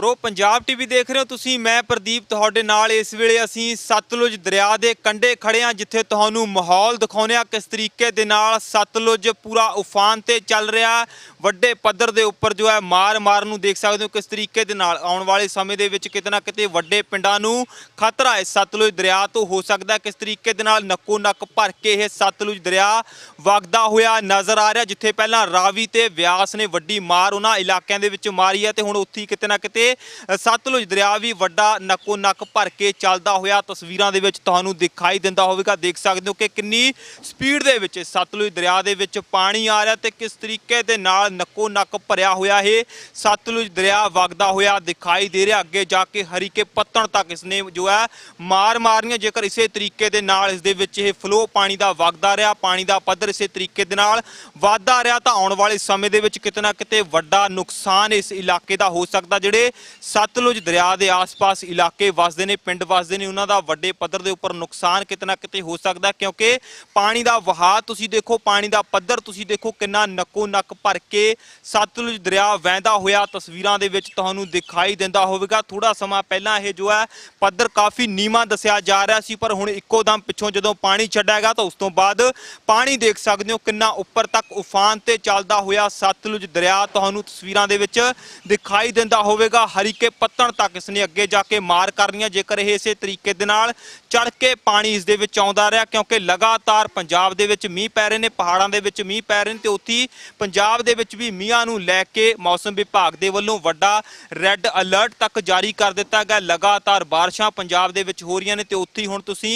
Pro, Punjab TV ਦੇਖ ਰਹੇ ਹੋ ਤੁਸੀਂ, ਮੈਂ ਪ੍ਰਦੀਪ ਤੁਹਾਡੇ ਨਾਲ ਇਸ ਵੇਲੇ ਅਸੀਂ ਸਤਲੁਜ ਦਰਿਆ ਦੇ ਕੰਢੇ ਖੜੇ ਹਾਂ, ਜਿੱਥੇ ਤੁਹਾਨੂੰ ਮਾਹੌਲ ਦਿਖਾਉਂਦੇ ਹਾਂ ਕਿਸ ਤਰੀਕੇ ਦੇ ਨਾਲ ਸਤਲੁਜ ਪੂਰਾ ਉਫਾਨ ਤੇ ਚੱਲ ਰਿਹਾ। ਵੱਡੇ ਪੱਧਰ ਦੇ ਉੱਪਰ ਜੋ ਹੈ ਮਾਰ ਮਾਰ ਨੂੰ ਦੇਖ ਸਕਦੇ ਹੋ ਕਿਸ ਤਰੀਕੇ ਦੇ ਨਾਲ। ਆਉਣ ਵਾਲੇ ਸਮੇਂ ਦੇ ਵਿੱਚ ਕਿਤੇ ਨਾ ਕਿਤੇ ਵੱਡੇ ਪਿੰਡਾਂ ਨੂੰ ਖਤਰਾ ਹੈ ਸਤਲੁਜ ਦਰਿਆ ਤੋਂ ਹੋ ਸਕਦਾ ਕਿਸ ਤਰੀਕੇ ਦੇ ਨਾਲ ਨੱਕੋ ਨੱਕ ਭਰ ਕੇ ਇਹ ਸਤਲੁਜ ਦਰਿਆ ਵਗਦਾ ਹੋਇਆ ਨਜ਼ਰ ਆ ਰਿਹਾ, ਜਿੱਥੇ ਪਹਿਲਾਂ ਰਾਵੀ ਤੇ ਵਿਆਸ ਨੇ ਵੱਡੀ ਮਾਰ ਉਹਨਾਂ ਇਲਾਕਿਆਂ ਦੇ ਵਿੱਚ ਮਾਰੀ ਹੈ ਤੇ ਹੁਣ ਉੱਥੇ ਹੀ ਕਿਤੇ ਨਾ ਕਿਤੇ ਅ, ਸਤਲੁਜ ਦਰਿਆ ਵੀ ਵੱਡਾ ਨੱਕੋ ਨੱਕ ਭਰ ਕੇ ਚੱਲਦਾ ਹੋਇਆ ਤਸਵੀਰਾਂ ਦੇ ਵਿੱਚ ਤੁਹਾਨੂੰ ਦਿਖਾਈ ਦਿੰਦਾ ਹੋਵੇਗਾ। ਦੇਖ ਸਕਦੇ ਹੋ ਕਿ ਕਿੰਨੀ ਸਪੀਡ ਦੇ ਵਿੱਚ ਸਤਲੁਜ ਦਰਿਆ ਦੇ ਵਿੱਚ ਪਾਣੀ ਆ ਰਿਹਾ ਤੇ ਕਿਸ ਤਰੀਕੇ ਦੇ ਨਾਲ ਨੱਕੋ ਨੱਕ ਭਰਿਆ ਹੋਇਆ ਇਹ ਸਤਲੁਜ ਦਰਿਆ ਵਗਦਾ ਹੋਇਆ ਦਿਖਾਈ ਦੇ ਰਿਹਾ। ਅੱਗੇ ਜਾ ਕੇ ਹਰੀਕੇ ਪੱਤਣ ਤੱਕ ਇਸਨੇ ਜੋ ਹੈ ਮਾਰ ਮਾਰਨੀਆਂ ਜੇਕਰ ਇਸੇ ਤਰੀਕੇ ਦੇ ਨਾਲ ਇਸ ਦੇ ਵਿੱਚ ਇਹ ਫਲੋ ਪਾਣੀ ਦਾ ਵਗਦਾ ਰਿਹਾ ਪਾਣੀ ਦਾ ਪੱਧਰ ਇਸੇ ਤਰੀਕੇ ਦੇ ਨਾਲ ਵਧਦਾ ਰਿਹਾ ਤਾਂ ਆਉਣ ਵਾਲੇ ਸਮੇਂ ਦੇ ਵਿੱਚ ਕਿਤੇ ਨਾ ਕਿਤੇ ਵੱਡਾ ਨੁਕਸਾਨ ਇਸ ਇਲਾਕੇ ਦਾ ਹੋ ਸਕਦਾ ਜਿਹੜੇ ਸਤਲੁਜ ਦਰਿਆ ਦੇ ਆਸ-ਪਾਸ ਇਲਾਕੇ ਵਸਦੇ ਨੇ, ਪਿੰਡ ਵਸਦੇ ਨੇ, ਉਹਨਾਂ ਦਾ ਵੱਡੇ ਪੱਧਰ ਦੇ ਉੱਪਰ ਨੁਕਸਾਨ ਕਿਤੇ ਨਾ ਕਿਤੇ ਹੋ ਸਕਦਾ ਕਿਉਂਕਿ ਪਾਣੀ ਦਾ ਵਹਾਅ ਤੁਸੀਂ ਦੇਖੋ, ਪਾਣੀ ਦਾ ਪੱਧਰ ਤੁਸੀਂ ਦੇਖੋ ਕਿੰਨਾ ਨੱਕੋ ਨੱਕ ਭਰ ਕੇ ਸਤਲੁਜ ਦਰਿਆ ਵਹਿੰਦਾ ਹੋਇਆ ਤਸਵੀਰਾਂ ਦੇ ਵਿੱਚ ਤੁਹਾਨੂੰ ਦਿਖਾਈ ਦਿੰਦਾ ਹੋਵੇਗਾ। ਥੋੜਾ ਸਮਾਂ ਪਹਿਲਾਂ ਇਹ ਜੋ ਹੈ, ਪੱਧਰ ਕਾਫੀ ਨੀਵਾਂ ਦੱਸਿਆ ਜਾ ਰਿਹਾ ਸੀ, ਪਰ ਹੁਣ ਇੱਕੋ ਦਮ ਪਿੱਛੋਂ ਜਦੋਂ ਪਾਣੀ ਛੱਡਿਆਗਾ ਤਾਂ ਉਸ ਤੋਂ ਬਾਅਦ ਪਾਣੀ ਦੇਖ ਸਕਦੇ ਹੋ ਕਿੰਨਾ ਉੱਪਰ ਤੱਕ ਉਫਾਨ ਤੇ ਚੱਲਦਾ ਹੋਇਆ ਸਤਲੁਜ ਦਰਿਆ ਤੁਹਾਨੂੰ ਤਸਵੀਰਾਂ ਦੇ ਵਿੱਚ ਦਿਖਾਈ ਦਿੰਦਾ ਹੋਵੇਗਾ। ਹਰੀਕੇ ਪੱਤਣ ਤੱਕ ਇਸਨੇ ਅੱਗੇ ਜਾ ਕੇ ਮਾਰ ਕਰਨੀਆਂ ਜੇਕਰ ਇਹ ਇਸੇ ਤਰੀਕੇ ਦੇ ਨਾਲ ਚੜ ਕੇ ਪਾਣੀ ਇਸ ਦੇ ਵਿੱਚ ਆਉਂਦਾ ਰਿਹਾ ਕਿਉਂਕਿ ਲਗਾਤਾਰ ਪੰਜਾਬ ਦੇ ਵਿੱਚ ਮੀਂਹ ਪੈ ਰਹੇ ਨੇ, ਪਹਾੜਾਂ ਦੇ ਵਿੱਚ ਮੀਂਹ ਪੈ ਰਹੇ ਨੇ ਤੇ ਉੱਥੇ ਪੰਜਾਬ ਦੇ ਵਿੱਚ ਵੀ ਮੀਂਹਾਂ ਨੂੰ ਲੈ ਕੇ ਮੌਸਮ ਵਿਭਾਗ ਦੇ ਵੱਲੋਂ ਵੱਡਾ ਰੈੱਡ ਅਲਰਟ ਤੱਕ ਜਾਰੀ ਕਰ ਦਿੱਤਾ ਗਿਆ। ਲਗਾਤਾਰ ਬਾਰਿਸ਼ਾਂ ਪੰਜਾਬ ਦੇ ਵਿੱਚ ਹੋ ਰਹੀਆਂ ਨੇ ਤੇ ਉੱਥੇ ਹੀ ਹੁਣ ਤੁਸੀਂ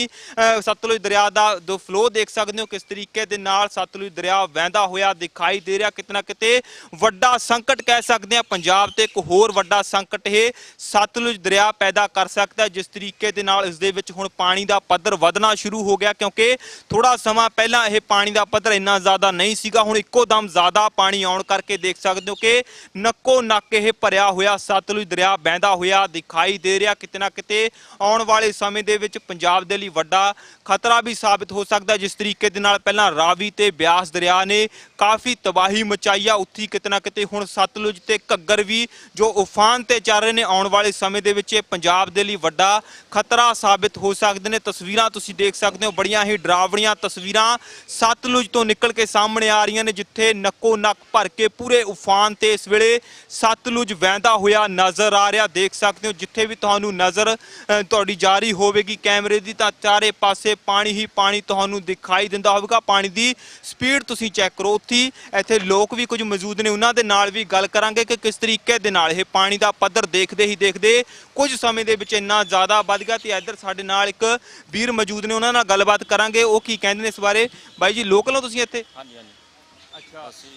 ਸਤਲੁਜ ਦਰਿਆ ਦਾ ਦੋ ਫਲੋ ਦੇਖ ਸਕਦੇ ਹੋ, ਕਿਸ ਤਰੀਕੇ ਦੇ ਨਾਲ ਸਤਲੁਜ ਦਰਿਆ ਵਹਿੰਦਾ ਹੋਇਆ ਦਿਖਾਈ ਦੇ ਰਿਹਾ। ਕਿਤਨਾ ਕਿਤੇ ਵੱਡਾ ਸੰਕਟ ਕਹਿ ਸਕਦੇ ਆ ਪੰਜਾਬ ਤੇ ਇੱਕ ਹੋਰ ਵੱਡਾ ਸੰਕਟ ਇਹ ਸਤਲੁਜ ਦਰਿਆ ਪੈਦਾ ਕਰ ਸਕਦਾ ਜਿਸ ਤਰੀਕੇ ਦੇ ਨਾਲ ਇਸ ਦੇ ਵਿੱਚ ਹੁਣ ਪਾਣੀ ਦਾ ਪੱਧਰ ਵਧਣਾ ਸ਼ੁਰੂ ਹੋ ਗਿਆ ਕਿਉਂਕਿ ਥੋੜਾ ਸਮਾਂ ਪਹਿਲਾਂ ਇਹ ਪਾਣੀ ਦਾ ਪੱਧਰ ਇੰਨਾ ਜ਼ਿਆਦਾ ਨਹੀਂ ਸੀਗਾ। ਹੁਣ ਇੱਕੋ ਦਮ ਜ਼ਿਆਦਾ ਪਾਣੀ ਆਉਣ ਕਰਕੇ ਦੇਖ ਸਕਦੇ ਹੋ ਕਿ ਨੱਕੋ ਨੱਕ ਇਹ ਭਰਿਆ ਹੋਇਆ ਸਤਲੁਜ ਦਰਿਆ ਬਹਿੰਦਾ ਹੋਇਆ ਦਿਖਾਈ ਦੇ ਰਿਹਾ। ਕਿਤੇ ਨਾ ਕਿਤੇ ਆਉਣ ਵਾਲੇ ਸਮੇਂ ਦੇ ਵਿੱਚ ਪੰਜਾਬ ਦੇ ਲਈ ਵੱਡਾ ਖਤਰਾ ਵੀ ਸਾਬਿਤ ਹੋ ਸਕਦਾ। ਜਿਸ ਤਰੀਕੇ ਦੇ ਨਾਲ ਪਹਿਲਾਂ ਰਾਵੀ ਤੇ ਬਿਆਸ ਦਰਿਆ ਨੇ ਕਾਫੀ ਤਬਾਹੀ ਮਚਾਈ ਆ। ਉੱਥੀ ਕਿਤੇ ਨਾ ਕਿਤੇ ਹੁਣ ਸਤਲੁਜ ਤੇ ਘੱਗਰ ਵੀ ਜੋ ਉਫਾਨ ਤੇ ਚੱਲ ਰਹੇ ਨੇ, ਆਉਣ ਵਾਲੇ ਸਮੇਂ ਦੇ ਵਿੱਚ ਇਹ ਪੰਜਾਬ ਦੇ ਲਈ ਵੱਡਾ ਖਤਰਾ ਸਾਬਿਤ ਹੋ ਸਕਦੇ। ਨੇ, ਤਸਵੀਰਾਂ ਤੁਸੀਂ ਦੇਖ ਸਕਦੇ ਹੋ, ਬੜੀਆਂ ਹੀ ਡਰਾਵਣੀਆਂ ਤਸਵੀਰਾਂ ਸਤਲੁਜ ਤੋਂ ਨਿਕਲ ਕੇ ਸਾਹਮਣੇ ਆ ਰਹੀਆਂ ਨੇ, ਜਿੱਥੇ ਨੱਕੋ ਨੱਕ ਭਰ ਕੇ ਪੂਰੇ ਉਫਾਨ ਤੇ ਇਸ ਵੇਲੇ ਸਤਲੁਜ ਵਹਿੰਦਾ ਹੋਇਆ ਨਜ਼ਰ ਆ ਰਿਹਾ। ਦੇਖ ਸਕਦੇ ਹੋ, ਜਿੱਥੇ ਵੀ ਤੁਹਾਨੂੰ ਨਜ਼ਰ ਤੁਹਾਡੀ ਜਾਰੀ ਹੋਵੇਗੀ ਕੈਮਰੇ ਦੀ, ਤਾਂ ਚਾਰੇ ਪਾਸੇ ਪਾਣੀ ਹੀ ਪਾਣੀ ਤੁਹਾਨੂੰ ਦਿਖਾਈ ਦਿੰਦਾ ਹੋਵੇਗਾ। ਪਾਣੀ ਦੀ ਸਪੀਡ ਤੁਸੀਂ ਚੈੱਕ ਕਰੋ, ਉੱਥੇ ਇੱਥੇ ਲੋਕ ਵੀ ਕੁਝ ਮੌਜੂਦ ਨੇ, ਉਹਨਾਂ ਦੇ ਨਾਲ ਵੀ ਗੱਲ ਕਰਾਂਗੇ ਕਿ ਕਿਸ ਤਰੀਕੇ ਦੇ ਨਾਲ ਇਹ ਪਾਣੀ ਦਾ ਪੱਧਰ ਦੇਖਦੇ ਹੀ ਦੇਖਦੇ ਕੁਝ ਸਮੇਂ ਦੇ ਵਿੱਚ ਇੰਨਾ ਜ਼ਿਆਦਾ ਵੱਧ ਗਿਆ ਤੇ ਇੱਧਰ ਸਾਡੇ ਨਾਲ ਇੱਕ ਵੀਰ ਮੌਜੂਦ ਨੇ ਉਹਨਾਂ ਨਾਲ ਗੱਲਬਾਤ ਕਰਾਂਗੇ। ਉਹ ਕੀ ਕਹਿੰਦੇ ਨੇ ਇਸ ਬਾਰੇ? ਬਾਈ ਜੀ ਲੋਕਲ ਹੋ ਤੁਸੀਂ ਇੱਥੇ? ਹਾਂਜੀ ਹਾਂਜੀ। ਅੱਛਾ। ਅਸੀਂ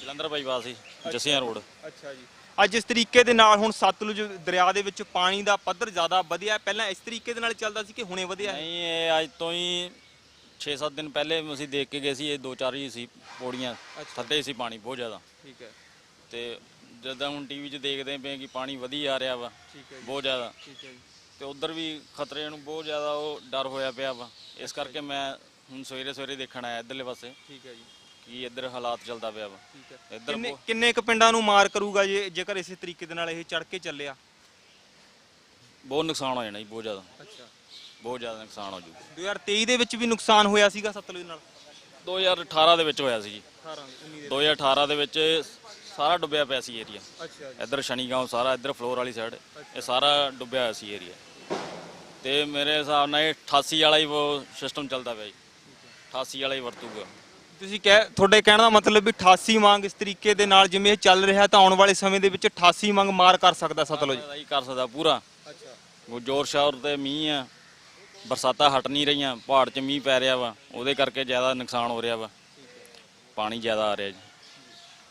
ਜਲੰਧਰ ਬਾਈਪਾਸ ਸੀ ਜਸੀਆਂ ਰੋਡ। ਅੱਛਾ ਜੀ। ਅੱਜ ਇਸ ਤਰੀਕੇ ਦੇ ਨਾਲ ਹੁਣ ਸਤਲੁਜ ਦਰਿਆ ਦੇ ਵਿੱਚ ਪਾਣੀ ਦਾ ਪੱਧਰ ਜ਼ਿਆਦਾ ਵਧਿਆ। ਪਹਿਲਾਂ ਇਸ ਤਰੀਕੇ ਦੇ ਨਾਲ ਚੱਲਦਾ ਸੀ ਕਿ ਹੁਣੇ ਵਧਿਆ ਹੈ? ਨਹੀਂ ਇਹ ਅੱਜ ਤੋਂ ਹੀ 6-7 ਦਿਨ ਪਹਿਲੇ ਅਸੀਂ ਦੇਖ ਕੇ ਗਏ ਸੀ ਇਹ ਦੋ ਚਾਰ ਹੀ ਸੀ ਪੌੜੀਆਂ। ਥੱਲੇ ਸੀ ਪਾਣੀ ਬਹੁਤ ਜ਼ਿਆਦਾ। ਠੀਕ ਹੈ। ਤੇ ਜਦੋਂ ਹੁਣ ਟੀਵੀ 'ਚ ਦੇਖਦੇ ਪਏ ਕਿ ਪਾਣੀ ਵਧੀ ਆ ਰਿਹਾ ਵਾ ਬਹੁਤ ਜ਼ਿਆਦਾ। ਠੀਕ ਹੈ ਜੀ। ਤੇ ਉਧਰ ਵੀ ਖਤਰੇ ਨੂੰ ਬਹੁਤ ਜ਼ਿਆਦਾ ਉਹ ਡਰ ਹੋਇਆ ਪਿਆ ਵਾ। ਇਸ ਕਰਕੇ ਮੈਂ ਹੁਣ ਸਵੇਰੇ ਸਵੇਰੇ ਦੇਖਣ ਆਇਆ ਇੱਧਰਲੇ ਪਾਸੇ। ਠੀਕ ਹੈ ਜੀ। ਕਿ ਇੱਧਰ ਹਾਲਾਤ ਚੱਲਦਾ ਪਿਆ ਵਾ। ਠੀਕ ਹੈ। ਇੱਧਰ ਕਿੰਨੇ ਬਹੁਤ- ਕਿੰਨੇ ਕੁ ਪਿੰਡਾਂ ਨੂੰ ਮਾਰ ਕਰੂਗਾ ਜੇ ਜੇਕਰ ਇਸੇ ਤਰੀਕੇ ਦੇ ਨਾਲ ਇਹ ਚੜ ਕੇ ਚੱਲਿਆ? ਬਹੁਤ ਨੁਕਸਾਨ ਹੋ ਜਾਣਾ ਜੀ ਬਹੁਤ ਜ਼ਿਆਦਾ। ਅੱਛਾ। ਬਹੁਤ ਜ਼ਿਆਦਾ ਨੁਕਸਾਨ ਹੋ ਜੂ 2023 ਦੇ ਵਿੱਚ ਵੀ ਨੁਕਸਾਨ ਹੋਇਆ ਸੀਗਾ ਸਤਲੁਜ ਨਾਲ? 2018 ਦੇ ਵਿੱਚ ਹੋਇਆ ਸੀ ਜੀ। 18 19 2018 ਦੇ ਵਿੱਚ ਸਾਰਾ ਡੁੱਬਿਆ ਪਿਆ ਸੀ ਏਰੀਆ ਅੱਛਾ ਜੀ। ਇੱਧਰ ਸ਼ਨੀਗਾਂਵ ਸਾਰਾ ਇੱਧਰ ਫਲੋਰ ਵਾਲੀ ਸਾਈਡ ਇਹ ਸਾਰਾ ਡੁੱਬਿਆ ਹੋਇਆ ਸੀ ਏਰੀਆ ਤੇ ਮੇਰੇ ਹਿਸਾਬ ਨਾਲ ਇਹ 88 ਵਾਲਾ ਹੀ ਉਹ ਸਿਸਟਮ ਚੱਲਦਾ ਪਿਆ ਜੀ। 88 ਵਾਲਾ ਹੀ ਵਰਤੂਗਾ। ਤੁਸੀਂ ਕਹਿ ਤੁਹਾਡੇ ਕਹਿਣ ਦਾ ਮਤਲਬ ਵੀ 88 ਮੰਗ ਇਸ ਤਰੀਕੇ ਦੇ ਨਾਲ ਜਿਵੇਂ ਇਹ ਚੱਲ ਰਿਹਾ ਤਾਂ ਆਉਣ ਵਾਲੇ ਸਮੇਂ ਦੇ ਵਿੱਚ 88 ਮੰਗ ਮਾਰ ਕਰ ਸਕਦਾ ਸਤਲੁਜ। ਹੀ ਕਰ ਸਕਦਾ ਪੂਰਾ। ਅੱਛਾ। ਉਹ ਜ਼ੋਰ ਸ਼ੋਰ ਤੇ ਮੀਂਹ ਆ ਬਰਸਾਤਾਂ ਹਟ ਨਹੀਂ ਰਹੀਆਂ ਪਹਾੜ 'ਚ ਮੀਂਹ ਪੈ ਰਿਹਾ ਵਾ ਉਹਦੇ ਕਰਕੇ ਜ਼ਿਆਦਾ ਨੁਕਸਾਨ ਹੋ ਰਿਹਾ ਵਾ। ਪਾਣੀ ਜ਼ਿਆਦਾ ਆ ਰਿਹਾ ਜੀ।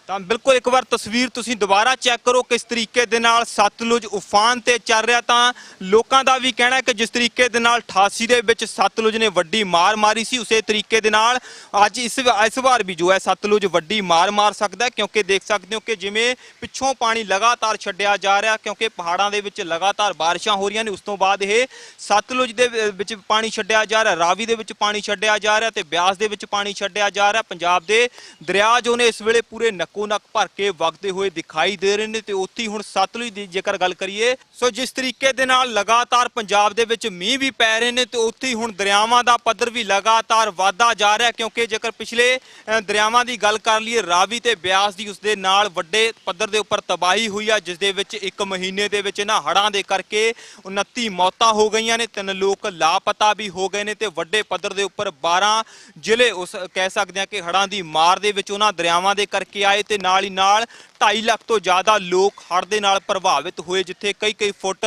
ਤਾਂ ਬਿਲਕੁਲ ਇੱਕ ਵਾਰ ਤਸਵੀਰ ਤੁਸੀਂ ਦੁਬਾਰਾ ਚੈੱਕ ਕਰੋ ਕਿਸ ਤਰੀਕੇ ਦੇ ਨਾਲ ਸਤਲੁਜ ਉਫਾਨ ਤੇ ਚੱਲ ਰਿਹਾ ਤਾਂ ਲੋਕਾਂ ਦਾ ਵੀ ਕਹਿਣਾ ਹੈ ਕਿ ਜਿਸ ਤਰੀਕੇ ਦੇ ਨਾਲ 88 ਦੇ ਵਿੱਚ ਸਤਲੁਜ ਨੇ ਵੱਡੀ ਮਾਰ ਮਾਰੀ ਸੀ, ਉਸੇ ਤਰੀਕੇ ਦੇ ਨਾਲ ਅੱਜ ਇਸ ਇਸ ਵਾਰ ਵੀ ਜੋ ਹੈ ਸਤਲੁਜ ਵੱਡੀ ਮਾਰ ਮਾਰ ਸਕਦਾ ਕਿਉਂਕਿ ਦੇਖ ਸਕਦੇ ਹੋ ਕਿ ਜਿਵੇਂ ਪਿੱਛੋਂ ਪਾਣੀ ਲਗਾਤਾਰ ਛੱਡਿਆ ਜਾ ਰਿਹਾ, ਕਿਉਂਕਿ ਪਹਾੜਾਂ ਦੇ ਵਿੱਚ ਲਗਾਤਾਰ ਬਾਰਿਸ਼ਾਂ ਹੋ ਰਹੀਆਂ ਨੇ, ਉਸ ਤੋਂ ਬਾਅਦ ਇਹ ਸਤਲੁਜ ਦੇ ਵਿੱਚ ਪਾਣੀ ਛੱਡਿਆ ਜਾ ਰਿਹਾ, ਰਾਵੀ ਦੇ ਵਿੱਚ ਪਾਣੀ ਛੱਡਿਆ ਜਾ ਰਿਹਾ ਤੇ ਬਿਆਸ ਦੇ ਵਿੱਚ ਪਾਣੀ ਛੱਡਿਆ ਜਾ ਰਿਹਾ, ਪੰਜਾਬ ਦੇ ਦਰਿਆ ਜੋ ਨੇ ਇਸ ਵੇਲੇ ਪੂਰੇ ਨੱਕ ਨੱਕੋ ਨੱਕ ਭਰ ਕੇ ਵਗਦੇ ਹੋਏ ਦਿਖਾਈ ਦੇ ਰਹੇ ਨੇ ਤੇ ਉੱਥੇ ਹੁਣ ਸਤਲੁਜ ਦੀ ਜੇਕਰ ਗੱਲ ਕਰੀਏ ਸੋ ਜਿਸ ਤਰੀਕੇ ਦੇ ਨਾਲ ਲਗਾਤਾਰ ਪੰਜਾਬ ਦੇ ਵਿੱਚ ਮੀਂਹ ਵੀ ਪੈ ਰਹੇ ਨੇ ਤੇ ਉੱਥੇ ਹੀ ਹੁਣ ਦਰਿਆਵਾਂ ਦਾ ਪੱਧਰ ਵੀ ਲਗਾਤਾਰ ਵਾਧਾ ਜਾ ਰਿਹਾ ਕਿਉਂਕਿ ਜੇਕਰ ਪਿਛਲੇ ਦਰਿਆਵਾਂ ਦੀ ਗੱਲ ਕਰ ਲਈਏ, ਰਾਵੀ ਤੇ ਬਿਆਸ ਦੀ ਉਸ ਦੇ ਨਾਲ ਵੱਡੇ ਪੱਧਰ ਦੇ ਉੱਪਰ ਤਬਾਹੀ ਹੋਈ ਆ ਜਿਸ ਦੇ ਵਿੱਚ ਇੱਕ ਮਹੀਨੇ ਦੇ ਵਿੱਚ ਇਹਨਾਂ ਹੜ੍ਹਾਂ ਦੇ ਕਰਕੇ 29 ਮੌਤਾਂ ਹੋ ਗਈਆਂ ਨੇ, ਤਿੰਨ ਲੋਕ ਲਾਪਤਾ ਵੀ ਹੋ ਗਏ ਨੇ ਤੇ ਵੱਡੇ ਪੱਧਰ ਦੇ ਉੱਪਰ 12 ਜ਼ਿਲ੍ਹੇ ਉਸ, ਕਹਿ ਸਕਦੇ ਆ ਕਿ ਹੜ੍ਹਾਂ ਦੀ ਮਾਰ ਦੇ ਵਿੱਚ ਉਹਨਾਂ ਦਰਿਆਵਾਂ ਦੇ ਕਰਕੇ ਆਏ ਤੇ ਨਾਲ ਹੀ ਨਾਲ 2.5 ਲੱਖ ਤੋਂ ਜ਼ਿਆਦਾ ਲੋਕ ਹੜ੍ਹ ਦੇ ਨਾਲ ਪ੍ਰਭਾਵਿਤ ਹੋਏ, ਜਿੱਥੇ ਕਈ ਕਈ ਫੁੱਟ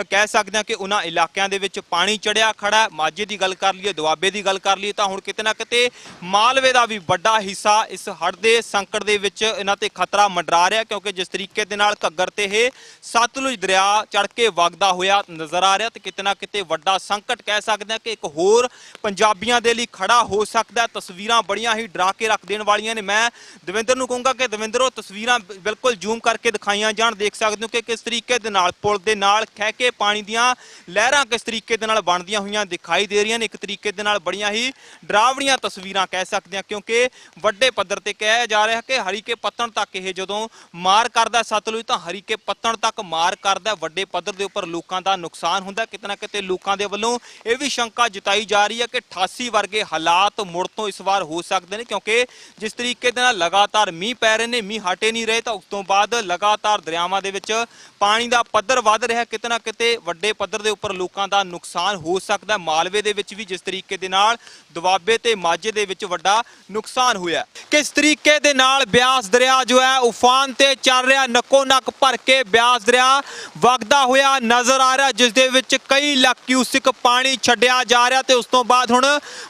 ਕਹਿ ਸਕਦੇ ਆ ਕਿ ਉਹਨਾਂ ਇਲਾਕਿਆਂ ਦੇ ਵਿੱਚ ਪਾਣੀ ਚੜਿਆ ਖੜਾ ਮਾਝੇ ਦੀ ਗੱਲ ਕਰ ਲਈਏ, ਦੁਆਬੇ ਦੀ ਗੱਲ ਕਰ ਲਈਏ, ਤਾਂ ਹੁਣ ਕਿਤੇ ਨਾ ਕਿਤੇ ਮਾਲਵੇ ਦਾ ਵੀ ਵੱਡਾ ਹਿੱਸਾ ਇਸ ਹੜ੍ਹ ਦੇ ਸੰਕਟ ਦੇ ਵਿੱਚ ਇਹਨਾਂ ਤੇ ਖਤਰਾ ਮੰਡਰਾ ਰਿਹਾ, ਕਿਉਂਕਿ ਜਿਸ ਤਰੀਕੇ ਦੇ ਨਾਲ ਘੱਗਰ ਤੇ ਇਹ ਸਤਲੁਜ ਦਰਿਆ ਚੜ ਕੇ ਵਗਦਾ ਹੋਇਆ ਨਜ਼ਰ ਆ ਰਿਹਾ ਤੇ ਕਿਤੇ ਨਾ ਕਿਤੇ ਵੱਡਾ ਸੰਕਟ ਕਹਿ ਸਕਦੇ ਆ ਕਿ ਇੱਕ ਹੋਰ ਪੰਜਾਬੀਆਂ ਦੇ ਲਈ ਖੜਾ ਹੋ ਸਕਦਾ ਤਸਵੀਰਾਂ ਬੜੀਆਂ ਹੀ ਡਰਾ ਕੇ ਰੱਖ ਦੇਣ ਵਾਲੀਆਂ ਨੇ। ਮੈਂ ਦਵਿੰਦਰ ਨੂੰ ਕਹੂੰਗਾ ਕਿ ਦਵਿੰਦਰ, ਉਹ ਤਸਵੀਰਾਂ ਬਿਲਕੁਲ ਜ਼ੂਮ ਕਰਕੇ ਦਿਖਾਈਆਂ ਜਾਣ, ਦੇਖ ਸਕਦੇ ਹੋ ਕਿ ਕਿਸ ਤਰੀਕੇ ਦੇ ਨਾਲ, ਪੁਲ ਦੇ ਨਾਲ ਖਹਿ ਕੇ ਪਾਣੀ ਦੀਆਂ ਲਹਿਰਾਂ ਕਿਸ ਤਰੀਕੇ ਦੇ ਨਾਲ ਬਣਦੀਆਂ ਹੋਈਆਂ ਦਿਖਾਈ ਦੇ ਰਹੀਆਂ ਨੇ। ਇੱਕ ਤਰੀਕੇ ਦੇ ਨਾਲ ਬੜੀਆਂ ਹੀ ਡਰਾਵਣੀਆਂ ਤਸਵੀਰਾਂ ਕਹਿ ਸਕਦੇ ਹਾਂ, ਕਿਉਂਕਿ ਵੱਡੇ ਪੱਧਰ ਤੇ ਕਿਹਾ ਜਾ ਰਿਹਾ ਕਿ ਹਰੀਕੇ ਪੱਤਣ ਤੱਕ ਇਹ ਜਦੋਂ ਮਾਰ ਕਰਦਾ ਸਤਲੁਜ ਤਾਂ ਹਰੀਕੇ ਪੱਤਣ ਤੱਕ ਮਾਰ ਕਰਦਾ। ਵੱਡੇ ਪੱਧਰ ਦੇ ਉੱਪਰ ਲੋਕਾਂ ਦਾ ਨੁਕਸਾਨ ਹੁੰਦਾ, ਕਿਤੇ ਨਾ ਕਿਤੇ ਲੋਕਾਂ ਦੇ ਵੱਲੋਂ ਇਹ ਵੀ ਸ਼ੰਕਾ ਜਤਾਈ ਜਾ ਰਹੀ ਹੈ ਕਿ 88 ਵਰਗੇ ਹਾਲਾਤ ਮੁੜ ਤੋਂ ਇਸ ਵਾਰ ਹੋ ਸਕਦੇ ਨੇ, ਕਿਉਂਕਿ ਜਿਸ ਤਰੀਕੇ ਦੇ ਨਾਲ ਲਗਾਤਾਰ ਮੀਂਹ ਪੈ ਰਹੇ ਨੇ, ਮੀਂਹ ਹਟੇ ਨਹੀਂ ਰਹੇ ਤਾਂ ਉਸ ਤੋਂ ਬਾਅਦ ਲਗਾਤਾਰ ਦਰਿਆਵਾਂ ਦੇ ਵਿੱਚ ਪਾਣੀ ਦਾ ਪੱਧਰ ਵੱਧ ਰਿਹਾ। ਕਿਤੇ ਨਾ ਕਿਤੇ ਵੱਡੇ ਪੱਧਰ ਦੇ ਉੱਪਰ ਲੋਕਾਂ ਦਾ ਨੁਕਸਾਨ ਹੋ ਸਕਦਾ ਮਾਲਵੇ ਦੇ ਵਿੱਚ ਵੀ ਜਿਸ ਤਰੀਕੇ ਦੇ ਨਾਲ ਦੁਆਬੇ ਤੇ ਮਾਝੇ ਦੇ ਵਿੱਚ ਵੱਡਾ ਨੁਕਸਾਨ ਹੋਇਆ। ਕਿਸ ਤਰੀਕੇ ਦੇ ਨਾਲ ਬਿਆਸ ਦਰਿਆ ਜੋ ਹੈ, ਉਫਾਨ ਤੇ ਚੱਲ ਰਿਹਾ, ਨੱਕੋ ਨੱਕ ਭਰ ਕੇ ਬਿਆਸ ਦਰਿਆ ਵਗਦਾ ਹੋਇਆ ਨਜ਼ਰ ਆ ਰਿਹਾ, ਜਿਸ ਦੇ ਵਿੱਚ ਕਈ ਲੱਖ ਕਿਊਸਿਕ ਪਾਣੀ ਛੱਡਿਆ ਜਾ ਰਿਹਾ ਤੇ ਉਸ ਤੋਂ ਬਾਅਦ ਹੁਣ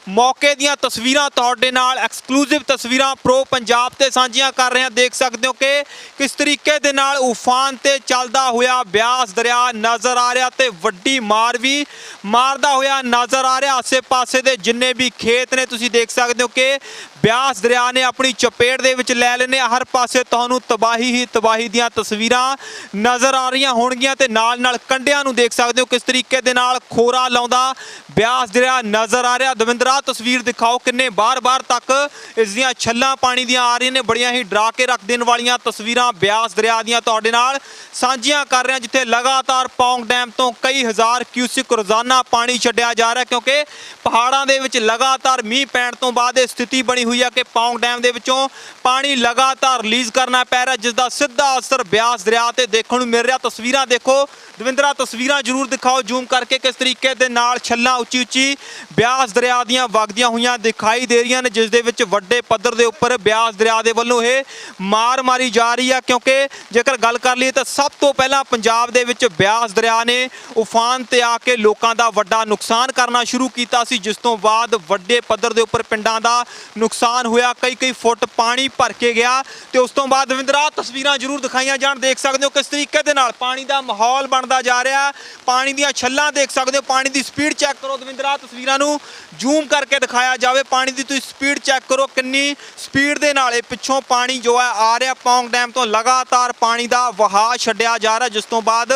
ਮੌਕੇ ਦੀਆਂ ਤਸਵੀਰਾਂ ਤੁਹਾਡੇ ਨਾਲ ਐਕਸਕਲੂਸਿਵ ਤਸਵੀਰਾਂ ਪ੍ਰੋ ਪੰਜਾਬ ਤੇ ਸਾਂਝੀਆਂ ਕਰ ਰਹੇ ਹਾਂ। ਦੇਖ ਸਕਦੇ ਹੋ ਕਿ ਕਿਸ ਤਰੀਕੇ ਦੇ ਨਾਲ ਉਫਾਨ ਤੇ ਚੱਲਦਾ ਹੋਇਆ ਬਿਆਸ ਦਰਿਆ ਨਜ਼ਰ ਆ ਰਿਹਾ ਤੇ ਵੱਡੀ ਮਾਰ ਵੀ ਮਾਰਦਾ ਹੋਇਆ ਨਜ਼ਰ ਆ ਰਿਹਾ। ਆਸੇ-ਪਾਸੇ ਦੇ ਜਿੰਨੇ ਵੀ ਖੇਤ ਨੇ, ਤੁਸੀਂ ਦੇਖ ਸਕਦੇ ਹੋ ਕਿ ਬਿਆਸ ਦਰਿਆ ਨੇ ਆਪਣੀ ਚਪੇਟ ਦੇ ਵਿੱਚ ਲੈ ਲੈਨੇ ਹਰ ਪਾਸੇ ਤੁਹਾਨੂੰ ਤਬਾਹੀ ਹੀ ਤਬਾਹੀ ਦੀਆਂ ਤਸਵੀਰਾਂ ਨਜ਼ਰ ਆ ਰਹੀਆਂ ਹੋਣਗੀਆਂ ਤੇ ਨਾਲ-ਨਾਲ ਕੰਡਿਆਂ ਨੂੰ ਦੇਖ ਸਕਦੇ ਹੋ ਕਿਸ ਤਰੀਕੇ ਦੇ ਨਾਲ ਖੋਰਾ ਲਾਉਂਦਾ ਬਿਆਸ ਦਰਿਆ ਨਜ਼ਰ ਆ ਰਿਹਾ। ਦਵਿੰਦਰਾ, ਤਸਵੀਰ ਦਿਖਾਓ ਕਿੰਨੇ ਬਾਰ-ਬਾਰ ਤੱਕ ਇਸ ਦੀਆਂ ਛੱਲਾਂ ਪਾਣੀ ਦੀਆਂ ਆ ਰਹੀਆਂ ਨੇ, ਬੜੀਆਂ ਹੀ ਡਰਾ ਕੇ ਰੱਖ ਦੇਣ ਵਾਲੀਆਂ ਤਸਵੀਰਾਂ ਬਿਆਸ ਦਰਿਆ ਦੀਆਂ ਤੁਹਾਡੇ ਨਾਲ ਸਾਂਝੀਆਂ ਕਰ ਰਹੇ ਹਾਂ ਜਿੱਥੇ ਲਗਾਤਾਰ ਪੌਂਗ ਡੈਮ ਤੋਂ ਕਈ ਹਜ਼ਾਰ ਕਿਊਸਿਕ ਰੋਜ਼ਾਨਾ ਪਾਣੀ ਛੱਡਿਆ ਜਾ ਰਿਹਾ, ਕਿਉਂਕਿ ਪਹਾੜਾਂ ਦੇ ਵਿੱਚ ਲਗਾਤਾਰ ਮੀਂਹ ਪੈਣ ਤੋਂ ਬਾਅਦ ਇਹ ਸਥਿਤੀ ਬਣੀ ਹੋਈ ਹੈ ਕਿ ਪੌਂਗ ਡੈਮ ਦੇ ਵਿੱਚੋਂ ਪਾਣੀ ਲਗਾਤਾਰ ਰਿਲੀਜ਼ ਕਰਨਾ ਪੈ ਰਿਹਾ ਜਿਸ ਦਾ ਸਿੱਧਾ ਅਸਰ ਬਿਆਸ ਦਰਿਆ ਤੇ ਦੇਖਣ ਨੂੰ ਮਿਲ ਰਿਹਾ। ਤਸਵੀਰਾਂ ਦੇਖੋ। ਦਵਿੰਦਰਾ, ਤਸਵੀਰਾਂ ਜ਼ਰੂਰ ਦਿਖਾਓ, ਜ਼ੂਮ ਕਰਕੇ ਕਿਸ ਤਰੀਕੇ ਦੇ ਨਾਲ ਛੱਲਾਂ ਉੱਚੀ ਉੱਚੀ ਬਿਆਸ ਦਰਿਆ ਦੀਆਂ ਵਗਦੀਆਂ ਹੋਈਆਂ ਦਿਖਾਈ ਦੇ ਰਹੀਆਂ ਨੇ, ਜਿਸ ਦੇ ਵਿੱਚ ਵੱਡੇ ਪੱਧਰ ਦੇ ਉੱਪਰ ਬਿਆਸ ਦਰਿਆ ਦੇ ਵੱਲੋਂ ਇਹ ਮਾਰ ਮਾਰੀ ਜਾ ਰਹੀ ਆ, ਕਿਉਂਕਿ ਜੇਕਰ ਗੱਲ ਕਰ ਲਈਏ ਤਾਂ ਸਭ ਤੋਂ ਪਹਿਲਾਂ ਪੰਜਾਬ ਦੇ ਵਿੱਚ ਬਿਆਸ ਦਰਿਆ ਨੇ ਉਫਾਨ ਤੇ ਆ ਕੇ ਲੋਕਾਂ ਦਾ ਵੱਡਾ ਨੁਕਸਾਨ ਕਰਨਾ ਸ਼ੁਰੂ ਕੀਤਾ ਸੀ, ਜਿਸ ਤੋਂ ਬਾਅਦ ਵੱਡੇ ਪੱਧਰ ਦੇ ਉੱਪਰ ਪਿੰਡਾਂ ਦਾ ਨੁਕਸਾਨ ਹੋਇਆ ਕਈ ਕਈ ਫੁੱਟ ਪਾਣੀ ਭਰ ਕੇ ਗਿਆ ਤੇ ਉਸ ਤੋਂ ਬਾਅਦ ਦਵਿੰਦਰਾ ਤਸਵੀਰਾਂ ਜ਼ਰੂਰ ਦਿਖਾਈਆਂ ਜਾਣ, ਦੇਖ ਸਕਦੇ ਹੋ ਕਿਸ ਤਰੀਕੇ ਦੇ ਨਾਲ ਪਾਣੀ ਦਾ ਮਾਹੌਲ ਬਣਦਾ ਜਾ ਰਿਹਾ, ਪਾਣੀ ਦੀਆਂ ਛੱਲਾਂ ਦੇਖ ਸਕਦੇ ਹੋ, ਪਾਣੀ ਦੀ ਸਪੀਡ ਚੈੱਕ ਕਰੋ ਦਵਿੰਦਰਾ ਤਸਵੀਰਾਂ ਨੂੰ ਜ਼ੂਮ ਕਰਕੇ ਦਿਖਾਇਆ ਜਾਵੇ, ਪਾਣੀ ਦੀ ਤੁਸੀਂ ਸਪੀਡ ਚੈੱਕ ਕਰੋ ਕਿੰਨੀ ਸਪੀਡ ਦੇ ਨਾਲ ਇਹ ਪਿੱਛੋਂ ਪਾਣੀ ਜੋ ਹੈ ਆ ਰਿਹਾ, ਪੌਂਗ ਡੈਮ ਤੋਂ ਲਗਾਤਾਰ ਪਾਣੀ ਦਾ ਵਹਾਅ ਛੱਡਿਆ ਜਾ ਰਿਹਾ ਜਿਸ ਤੋਂ ਬਾਅਦ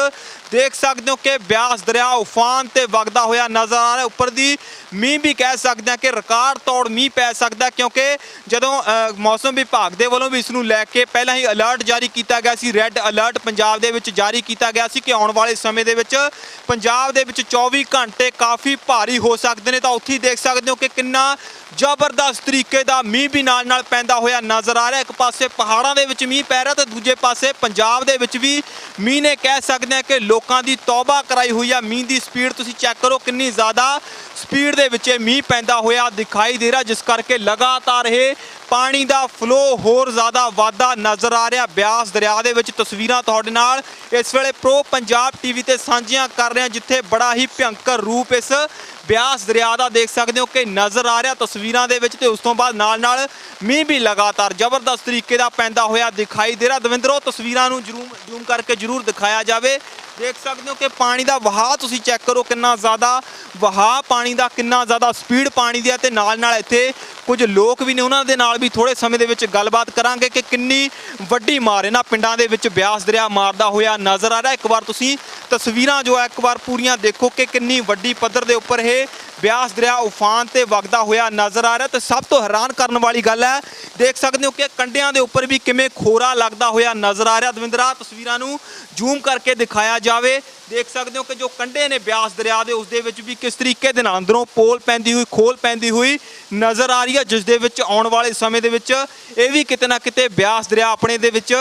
ਦੇਖ ਸਕਦੇ ਹੋ ਕਿ ਬਿਆਸ ਦਰਿਆ ਉਫਾਨ ਤੇ ਵਗਦਾ ਹੋਇਆ ਨਜ਼ਰ ਆ ਰਿਹਾ। ਉੱਪਰ ਦੀ ਮੀਂਹ ਵੀ ਕਹਿ ਸਕਦੇ ਹਾਂ ਕਿ ਰਿਕਾਰਡ ਤੋੜ ਮੀਂਹ ਪੈ ਸਕਦਾ ਕਿਉਂਕਿ ਜਦੋਂ ਅ, ਮੌਸਮ ਵਿਭਾਗ ਦੇ ਵੱਲੋਂ ਵੀ ਇਸ ਨੂੰ ਲੈ ਕੇ ਪਹਿਲਾਂ ਹੀ ਅਲਰਟ ਜਾਰੀ ਕੀਤਾ ਗਿਆ ਸੀ ਰੈੱਡ ਅਲਰਟ ਪੰਜਾਬ ਦੇ ਵਿੱਚ ਜਾਰੀ ਕੀਤਾ ਗਿਆ ਸੀ ਕਿ ਆਉਣ ਵਾਲੇ ਸਮੇਂ ਦੇ ਵਿੱਚ ਪੰਜਾਬ ਦੇ ਵਿੱਚ 24 ਘੰਟੇ ਕਾਫੀ ਭਾਰੀ ਹੋ ਸਕਦੇ ਨੇ। ਤਾਂ ਉੱਥੇ ਦੇਖ ਸਕਦੇ ਹੋ ਕਿ ਕਿੰਨਾ ਜ਼ਬਰਦਸਤ ਤਰੀਕੇ ਦਾ ਮੀਂਹ ਵੀ ਨਾਲ ਨਾਲ ਪੈਂਦਾ ਹੋਇਆ ਨਜ਼ਰ ਆ ਰਿਹਾ। ਇੱਕ ਪਾਸੇ ਪਹਾੜਾਂ ਦੇ ਵਿੱਚ ਮੀਂਹ ਪੈ ਰਿਹਾ ਤੇ ਦੂਜੇ ਪਾਸੇ ਪੰਜਾਬ ਦੇ ਵਿੱਚ ਵੀ ਮੀਂਹ ਨੇ ਕਹਿ ਸਕਦੇ ਆ ਕਿ ਲੋਕਾਂ ਦੀ ਤੌਬਾ ਕਰਾਈ ਹੋਈ ਆ। ਮੀਂਹ ਦੀ ਸਪੀਡ ਤੁਸੀਂ ਚੈੱਕ ਕਰੋ ਕਿੰਨੀ ਜ਼ਿਆਦਾ ਸਪੀਡ ਦੇ ਵਿੱਚ ਇਹ ਮੀਂਹ ਪੈਂਦਾ ਹੋਇਆ ਦਿਖਾਈ ਦੇ ਰਿਹਾ, ਜਿਸ ਕਰਕੇ ਲਗਾਤਾਰ ਇਹ ਪਾਣੀ ਦਾ ਫਲੋ ਹੋਰ ਜ਼ਿਆਦਾ ਵਾਧਾ ਨਜ਼ਰ ਆ ਰਿਹਾ ਬਿਆਸ ਦਰਿਆ ਦੇ ਵਿੱਚ। ਤਸਵੀਰਾਂ ਤੁਹਾਡੇ ਨਾਲ ਇਸ ਵੇਲੇ ਪ੍ਰੋ ਪੰਜਾਬ ਟੀਵੀ ਤੇ ਸਾਂਝੀਆਂ ਕਰ ਰਿਹਾ ਜਿੱਥੇ ਬੜਾ ਹੀ ਭਿਅੰਕਰ ਰੂਪ ਇਸ ਬਿਆਸ ਦਰਿਆ ਦਾ ਦੇਖ ਸਕਦੇ ਹੋ ਕਿ ਨਜ਼ਰ ਆ ਰਿਹਾ ਤਸਵੀਰਾਂ ਦੇ ਵਿੱਚ ਤੇ ਉਸ ਤੋਂ ਬਾਅਦ ਨਾਲ ਨਾਲ ਮੀਂਹ ਵੀ ਲਗਾਤਾਰ ਜ਼ਬਰਦਸਤ ਤਰੀਕੇ ਦਾ ਪੈਂਦਾ ਹੋਇਆ ਦਿਖਾਈ ਦੇ ਰਿਹਾ। ਦਵਿੰਦਰੋ, ਤਸਵੀਰਾਂ ਨੂੰ ਜਰੂਰ ਜ਼ੂਮ ਕਰਕੇ ਜਰੂਰ ਦਿਖਾਇਆ ਜਾਵੇ। ਦੇਖ ਸਕਦੇ ਹੋ ਕਿ ਪਾਣੀ ਦਾ ਵਹਾਅ ਤੁਸੀਂ ਚੈੱਕ ਕਰੋ ਕਿੰਨਾ ਜ਼ਿਆਦਾ ਵਹਾਅ ਪਾਣੀ ਪਾਣੀ ਦਾ ਕਿੰਨਾ ਜ਼ਿਆਦਾ ਸਪੀਡ ਪਾਣੀ ਦੀ ਹੈ ਤੇ ਨਾਲ ਨਾਲ ਇੱਥੇ ਕੁਝ ਲੋਕ ਵੀ ਨੇ, ਉਹਨਾਂ ਦੇ ਨਾਲ ਵੀ ਥੋੜੇ ਸਮੇਂ ਦੇ ਵਿੱਚ ਗੱਲਬਾਤ ਕਰਾਂਗੇ ਕਿ ਕਿੰਨੀ ਵੱਡੀ ਮਾਰ ਇਹਨਾਂ ਪਿੰਡਾਂ ਦੇ ਵਿੱਚ ਬਿਆਸ ਦਰਿਆ ਮਾਰਦਾ ਹੋਇਆ ਨਜ਼ਰ ਆ ਰਿਹਾ। ਇੱਕ ਵਾਰ ਤੁਸੀਂ ਤਸਵੀਰਾਂ ਜੋ ਹੈ, ਇੱਕ ਵਾਰ ਪੂਰੀਆਂ ਦੇਖੋ ਕਿ ਕਿੰਨੀ ਵੱਡੀ ਪੱਧਰ ਦੇ ਉੱਪਰ ਇਹ ਬਿਆਸ ਦਰਿਆ ਉਫਾਨ ਤੇ ਵਗਦਾ ਹੋਇਆ ਨਜ਼ਰ ਆ ਰਿਹਾ ਤੇ ਸਭ ਤੋਂ ਹੈਰਾਨ ਕਰਨ ਵਾਲੀ ਗੱਲ ਹੈ, ਦੇਖ ਸਕਦੇ ਹੋ ਕਿ ਕੰਡਿਆਂ ਦੇ ਉੱਪਰ ਵੀ ਕਿਵੇਂ ਖੋਰਾ ਲੱਗਦਾ ਹੋਇਆ ਨਜ਼ਰ ਆ ਰਿਹਾ। ਦਵਿੰਦਰਾ ਤਸਵੀਰਾਂ ਨੂੰ ਜ਼ੂਮ ਕਰਕੇ ਦਿਖਾਇਆ ਜਾਵੇ। ਦੇਖ ਸਕਦੇ ਹੋ ਕਿ ਜੋ ਕੰਡੇ ਨੇ ਬਿਆਸ ਦਰਿਆ ਦੇ, ਉਸ ਦੇ ਵਿੱਚ ਵੀ ਕਿਸ ਤਰੀਕੇ ਦੇ ਨਾਲ ਅੰਦਰੋਂ ਪੋਲ ਪੈਂਦੀ ਹੋਈ, ਖੋਲ ਪੈਂਦੀ ਹੋਈ ਨਜ਼ਰ ਆ ਰਹੀ ਹੈ, ਜਿਸ ਦੇ ਵਿੱਚ ਆਉਣ ਵਾਲੇ ਸਮੇਂ ਦੇ ਵਿੱਚ ਇਹ ਵੀ ਕਿਤੇ ਨਾ ਕਿਤੇ ਬਿਆਸ ਦਰਿਆ ਆਪਣੇ ਦੇ ਵਿੱਚ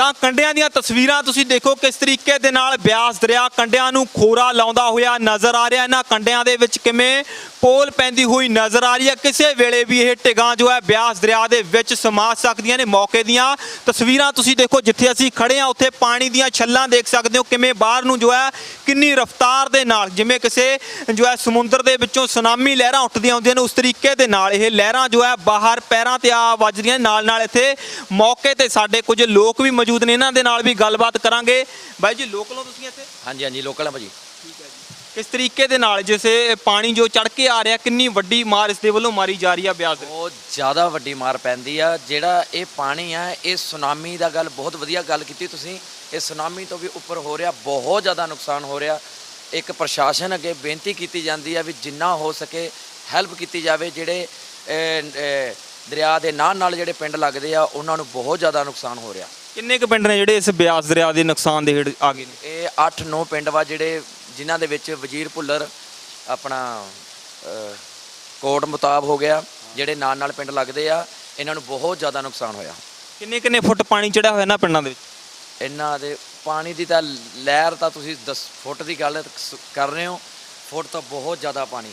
ਤਾਂ ਕੰਡਿਆਂ ਦੀਆਂ ਤਸਵੀਰਾਂ ਤੁਸੀਂ ਦੇਖੋ ਕਿਸ ਤਰੀਕੇ ਦੇ ਨਾਲ ਬਿਆਸ ਦਰਿਆ ਕੰਡਿਆਂ ਨੂੰ ਖੋਰਾ ਲਾਉਂਦਾ ਹੋਇਆ ਨਜ਼ਰ ਆ ਰਿਹਾ। ਇਹਨਾਂ ਕੰਡਿਆਂ ਦੇ ਵਿੱਚ ਕਿਵੇਂ ਪੋਲ ਪੈਂਦੀ ਹੋਈ ਨਜ਼ਰ ਆ ਰਹੀ ਹੈ। ਕਿਸੇ ਵੇਲੇ ਵੀ ਇਹ ਟਿਗਾਂ ਜੋ ਹੈ ਬਿਆਸ ਦਰਿਆ ਦੇ ਵਿੱਚ ਸਮਾ ਸਕਦੀਆਂ ਨੇ ਮੌਕੇ ਦੀਆਂ। ਤਸਵੀਰਾਂ ਤੁਸੀਂ ਦੇਖੋ ਜਿੱਥੇ ਅਸੀਂ ਖੜੇ ਆ ਉੱਥੇ ਪਾਣੀ ਦੀਆਂ ਛੱਲਾਂ ਦੇਖ ਸਕਦੇ ਹੋ ਕਿਵੇਂ ਬਾਹਰ ਨੂੰ ਜੋ ਹੈ ਕਿੰਨੀ ਰਫ਼ਤਾਰ ਦੇ ਨਾਲ, ਜਿਵੇਂ ਕਿਸੇ ਜੋ ਹੈ ਸਮੁੰਦਰ ਦੇ ਵਿੱਚੋਂ ਸੁਨਾਮੀ ਲਹਿਰਾਂ ਉੱਠਦੀਆਂ ਹੁੰਦੀਆਂ ਨੇ, ਉਸ ਤਰੀਕੇ ਦੇ ਨਾਲ ਇਹ ਲਹਿਰਾਂ ਜੋ ਹੈ ਬਾਹਰ ਪੈਰਾਂ ਤੇ ਆ ਵੱਜਦੀਆਂ ਨੇ। ਨਾਲ ਨਾਲ ਇੱਥੇ ਮੌਕੇ ਤੇ ਸਾਡੇ ਕੁਝ ਲੋਕ ਵੀ ਮੌਜੂਦ ਨੇ ਇਹਨਾਂ ਦੇ ਨਾਲ ਵੀ ਗੱਲਬਾਤ ਕਰਾਂਗੇ। ਬਾਈ ਜੀ ਲੋਕਲ ਹੋ ਤੁਸੀਂ ਇੱਥੇ? ਹਾਂਜੀ ਹਾਂਜੀ ਲੋਕਲ ਆ ਭਾਜੀ। ਕਿਸ ਤਰੀਕੇ ਦੇ ਨਾਲ ਜਿਸੇ ਪਾਣੀ ਜੋ ਚੜ ਕੇ ਆ ਰਿਹਾ ਕਿੰਨੀ ਵੱਡੀ ਮਾਰ ਇਸ ਦੇ ਵੱਲੋਂ ਮਾਰੀ ਜਾ ਰਹੀ ਆ ਬਿਆਸ ਦੇ ਬਹੁਤ ਜ਼ਿਆਦਾ ਵੱਡੀ ਮਾਰ ਪੈਂਦੀ ਆ। ਜਿਹੜਾ ਇਹ ਪਾਣੀ ਆ ਇਹ ਸੁਨਾਮੀ ਦਾ ਗੱਲ ਬਹੁਤ ਵਧੀਆ ਗੱਲ ਕੀਤੀ ਤੁਸੀਂ। ਇਹ ਸੁਨਾਮੀ ਤੋਂ ਵੀ ਉੱਪਰ ਹੋ ਰਿਹਾ ਬਹੁਤ ਜ਼ਿਆਦਾ ਨੁਕਸਾਨ ਹੋ ਰਿਹਾ। ਇੱਕ ਪ੍ਰਸ਼ਾਸਨ ਅੱਗੇ ਬੇਨਤੀ ਕੀਤੀ ਜਾਂਦੀ ਆ ਵੀ ਜਿੰਨਾ ਹੋ ਸਕੇ ਹੈਲਪ ਕੀਤੀ ਜਾਵੇ ਜਿਹੜੇ ਦਰਿਆ ਦੇ ਨਾਲ ਨਾਲ ਜਿਹੜੇ ਪਿੰਡ ਲੱਗਦੇ ਆ ਉਹਨਾਂ ਨੂੰ ਬਹੁਤ ਜ਼ਿਆਦਾ ਨੁਕਸਾਨ ਹੋ ਰਿਹਾ। ਕਿੰਨੇ ਕੁ ਪਿੰਡ ਨੇ ਜਿਹੜੇ ਇਸ ਬਿਆਸ ਦਰਿਆ ਦੇ ਨੁਕਸਾਨ ਦੇ ਹੇਠ ਆ ਗਏ ਨੇ? ਇਹ 8-9 ਪਿੰਡ ਵਾ ਜਿਹੜੇ ਜਿਨ੍ਹਾਂ ਦੇ ਵਿੱਚ ਵਜ਼ੀਰ ਭੁੱਲਰ ਆਪਣਾ ਅਹ, ਕੋਟ ਮੁਤਾਬ ਹੋ ਗਿਆ ਜਿਹੜੇ ਨਾਲ ਨਾਲ ਪਿੰਡ ਲੱਗਦੇ ਆ ਇਹਨਾਂ ਨੂੰ ਬਹੁਤ ਜ਼ਿਆਦਾ ਨੁਕਸਾਨ ਹੋਇਆ। ਕਿੰਨੇ ਕਿੰਨੇ ਫੁੱਟ ਪਾਣੀ ਚੜਿਆ ਹੋਇਆ ਨਾ ਪਿੰਡਾਂ ਦੇ ਵਿੱਚ? ਇਹਨਾਂ ਦੇ ਪਾਣੀ ਦੀ ਤਾਂ ਲਹਿਰ ਤਾਂ ਤੁਸੀਂ 10 ਫੁੱਟ ਦੀ ਗੱਲ ਸ- ਕਰ ਰਹੇ ਹੋ ਫੁੱਟ ਤਾਂ ਬਹੁਤ ਜ਼ਿਆਦਾ ਪਾਣੀ।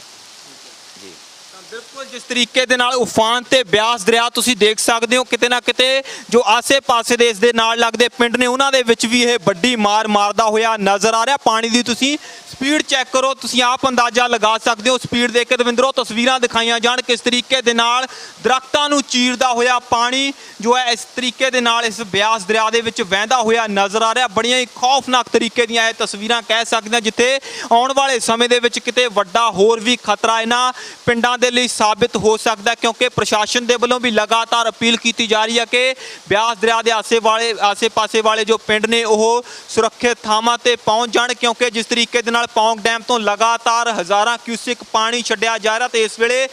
ਬਿਲਕੁਲ ਜਿਸ ਤਰੀਕੇ ਦੇ ਨਾਲ ਉਫਾਨ ਤੇ ਬਿਆਸ ਦਰਿਆ ਤੁਸੀਂ ਦੇਖ ਸਕਦੇ ਹੋ ਕਿਤੇ ਨਾ ਕਿਤੇ ਜੋ ਆਸੇ-ਪਾਸੇ ਦੇ ਇਸ ਦੇ ਨਾਲ ਲੱਗਦੇ ਪਿੰਡ ਨੇ, ਉਹਨਾਂ ਦੇ ਵਿੱਚ ਵੀ ਇਹ ਵੱਡੀ ਮਾਰ ਮਾਰਦਾ ਹੋਇਆ ਨਜ਼ਰ ਆ ਰਿਹਾ। ਪਾਣੀ ਦੀ ਤੁਸੀਂ ਸਪੀਡ ਚੈੱਕ ਕਰੋ, ਤੁਸੀਂ ਆਪ ਅੰਦਾਜ਼ਾ ਲਗਾ ਸਕਦੇ ਹੋ ਸਪੀਡ ਦੇਖ ਕੇ। ਦਵਿੰਦਰੋ, ਤਸਵੀਰਾਂ ਦਿਖਾਈਆਂ ਜਾਣ ਕਿਸ ਤਰੀਕੇ ਦੇ ਨਾਲ ਦਰਖਤਾਂ ਨੂੰ ਚੀਰਦਾ ਹੋਇਆ ਪਾਣੀ ਜੋ ਹੈ, ਇਸ ਤਰੀਕੇ ਦੇ ਨਾਲ ਇਸ ਬਿਆਸ ਦਰਿਆ ਦੇ ਵਿੱਚ ਵਹਿੰਦਾ ਹੋਇਆ ਨਜ਼ਰ ਆ ਰਿਹਾ। ਬੜੀਆਂ ਹੀ ਖੌਫਨਾਕ ਤਰੀਕੇ ਦੀਆਂ ਇਹ ਤਸਵੀਰਾਂ ਕਹਿ ਸਕਦੇ ਹਾਂ, ਜਿੱਥੇ ਆਉਣ ਵਾਲੇ ਸਮੇਂ ਦੇ ਵਿੱਚ ਕਿਤੇ ਵੱਡਾ ਹੋਰ ਵੀ ਖਤਰਾ ਇਹਨਾਂ ਪਿੰਡਾਂ ਦੇ ਲਈ ਸਾਬਿਤ ਹੋ ਸਕਦਾ ਕਿਉਂਕਿ ਪ੍ਰਸ਼ਾਸਨ ਦੇ ਵੱਲੋਂ ਵੀ ਲਗਾਤਾਰ ਅਪੀਲ ਕੀਤੀ ਜਾ ਰਹੀ ਹੈ ਕਿ ਬਿਆਸ ਦਰਿਆ ਦੇ ਆਸੇ ਵਾਲੇ ਆਸੇ-ਪਾਸੇ ਵਾਲੇ ਜੋ ਪਿੰਡ ਨੇ ਉਹ ਸੁਰੱਖਿਅਤ ਥਾਵਾਂ ਤੇ ਪਹੁੰਚ ਜਾਣ, ਕਿਉਂਕਿ ਜਿਸ ਤਰੀਕੇ ਦੇ ਨਾਲ ਪੌਂਗ ਡੈਮ ਤੋਂ ਲਗਾਤਾਰ ਹਜ਼ਾਰਾਂ ਕਿਊਸਿਕ ਪਾਣੀ ਛੱਡਿਆ ਜਾ ਰਿਹਾ ਤੇ ਇਸ ਵੇਲੇ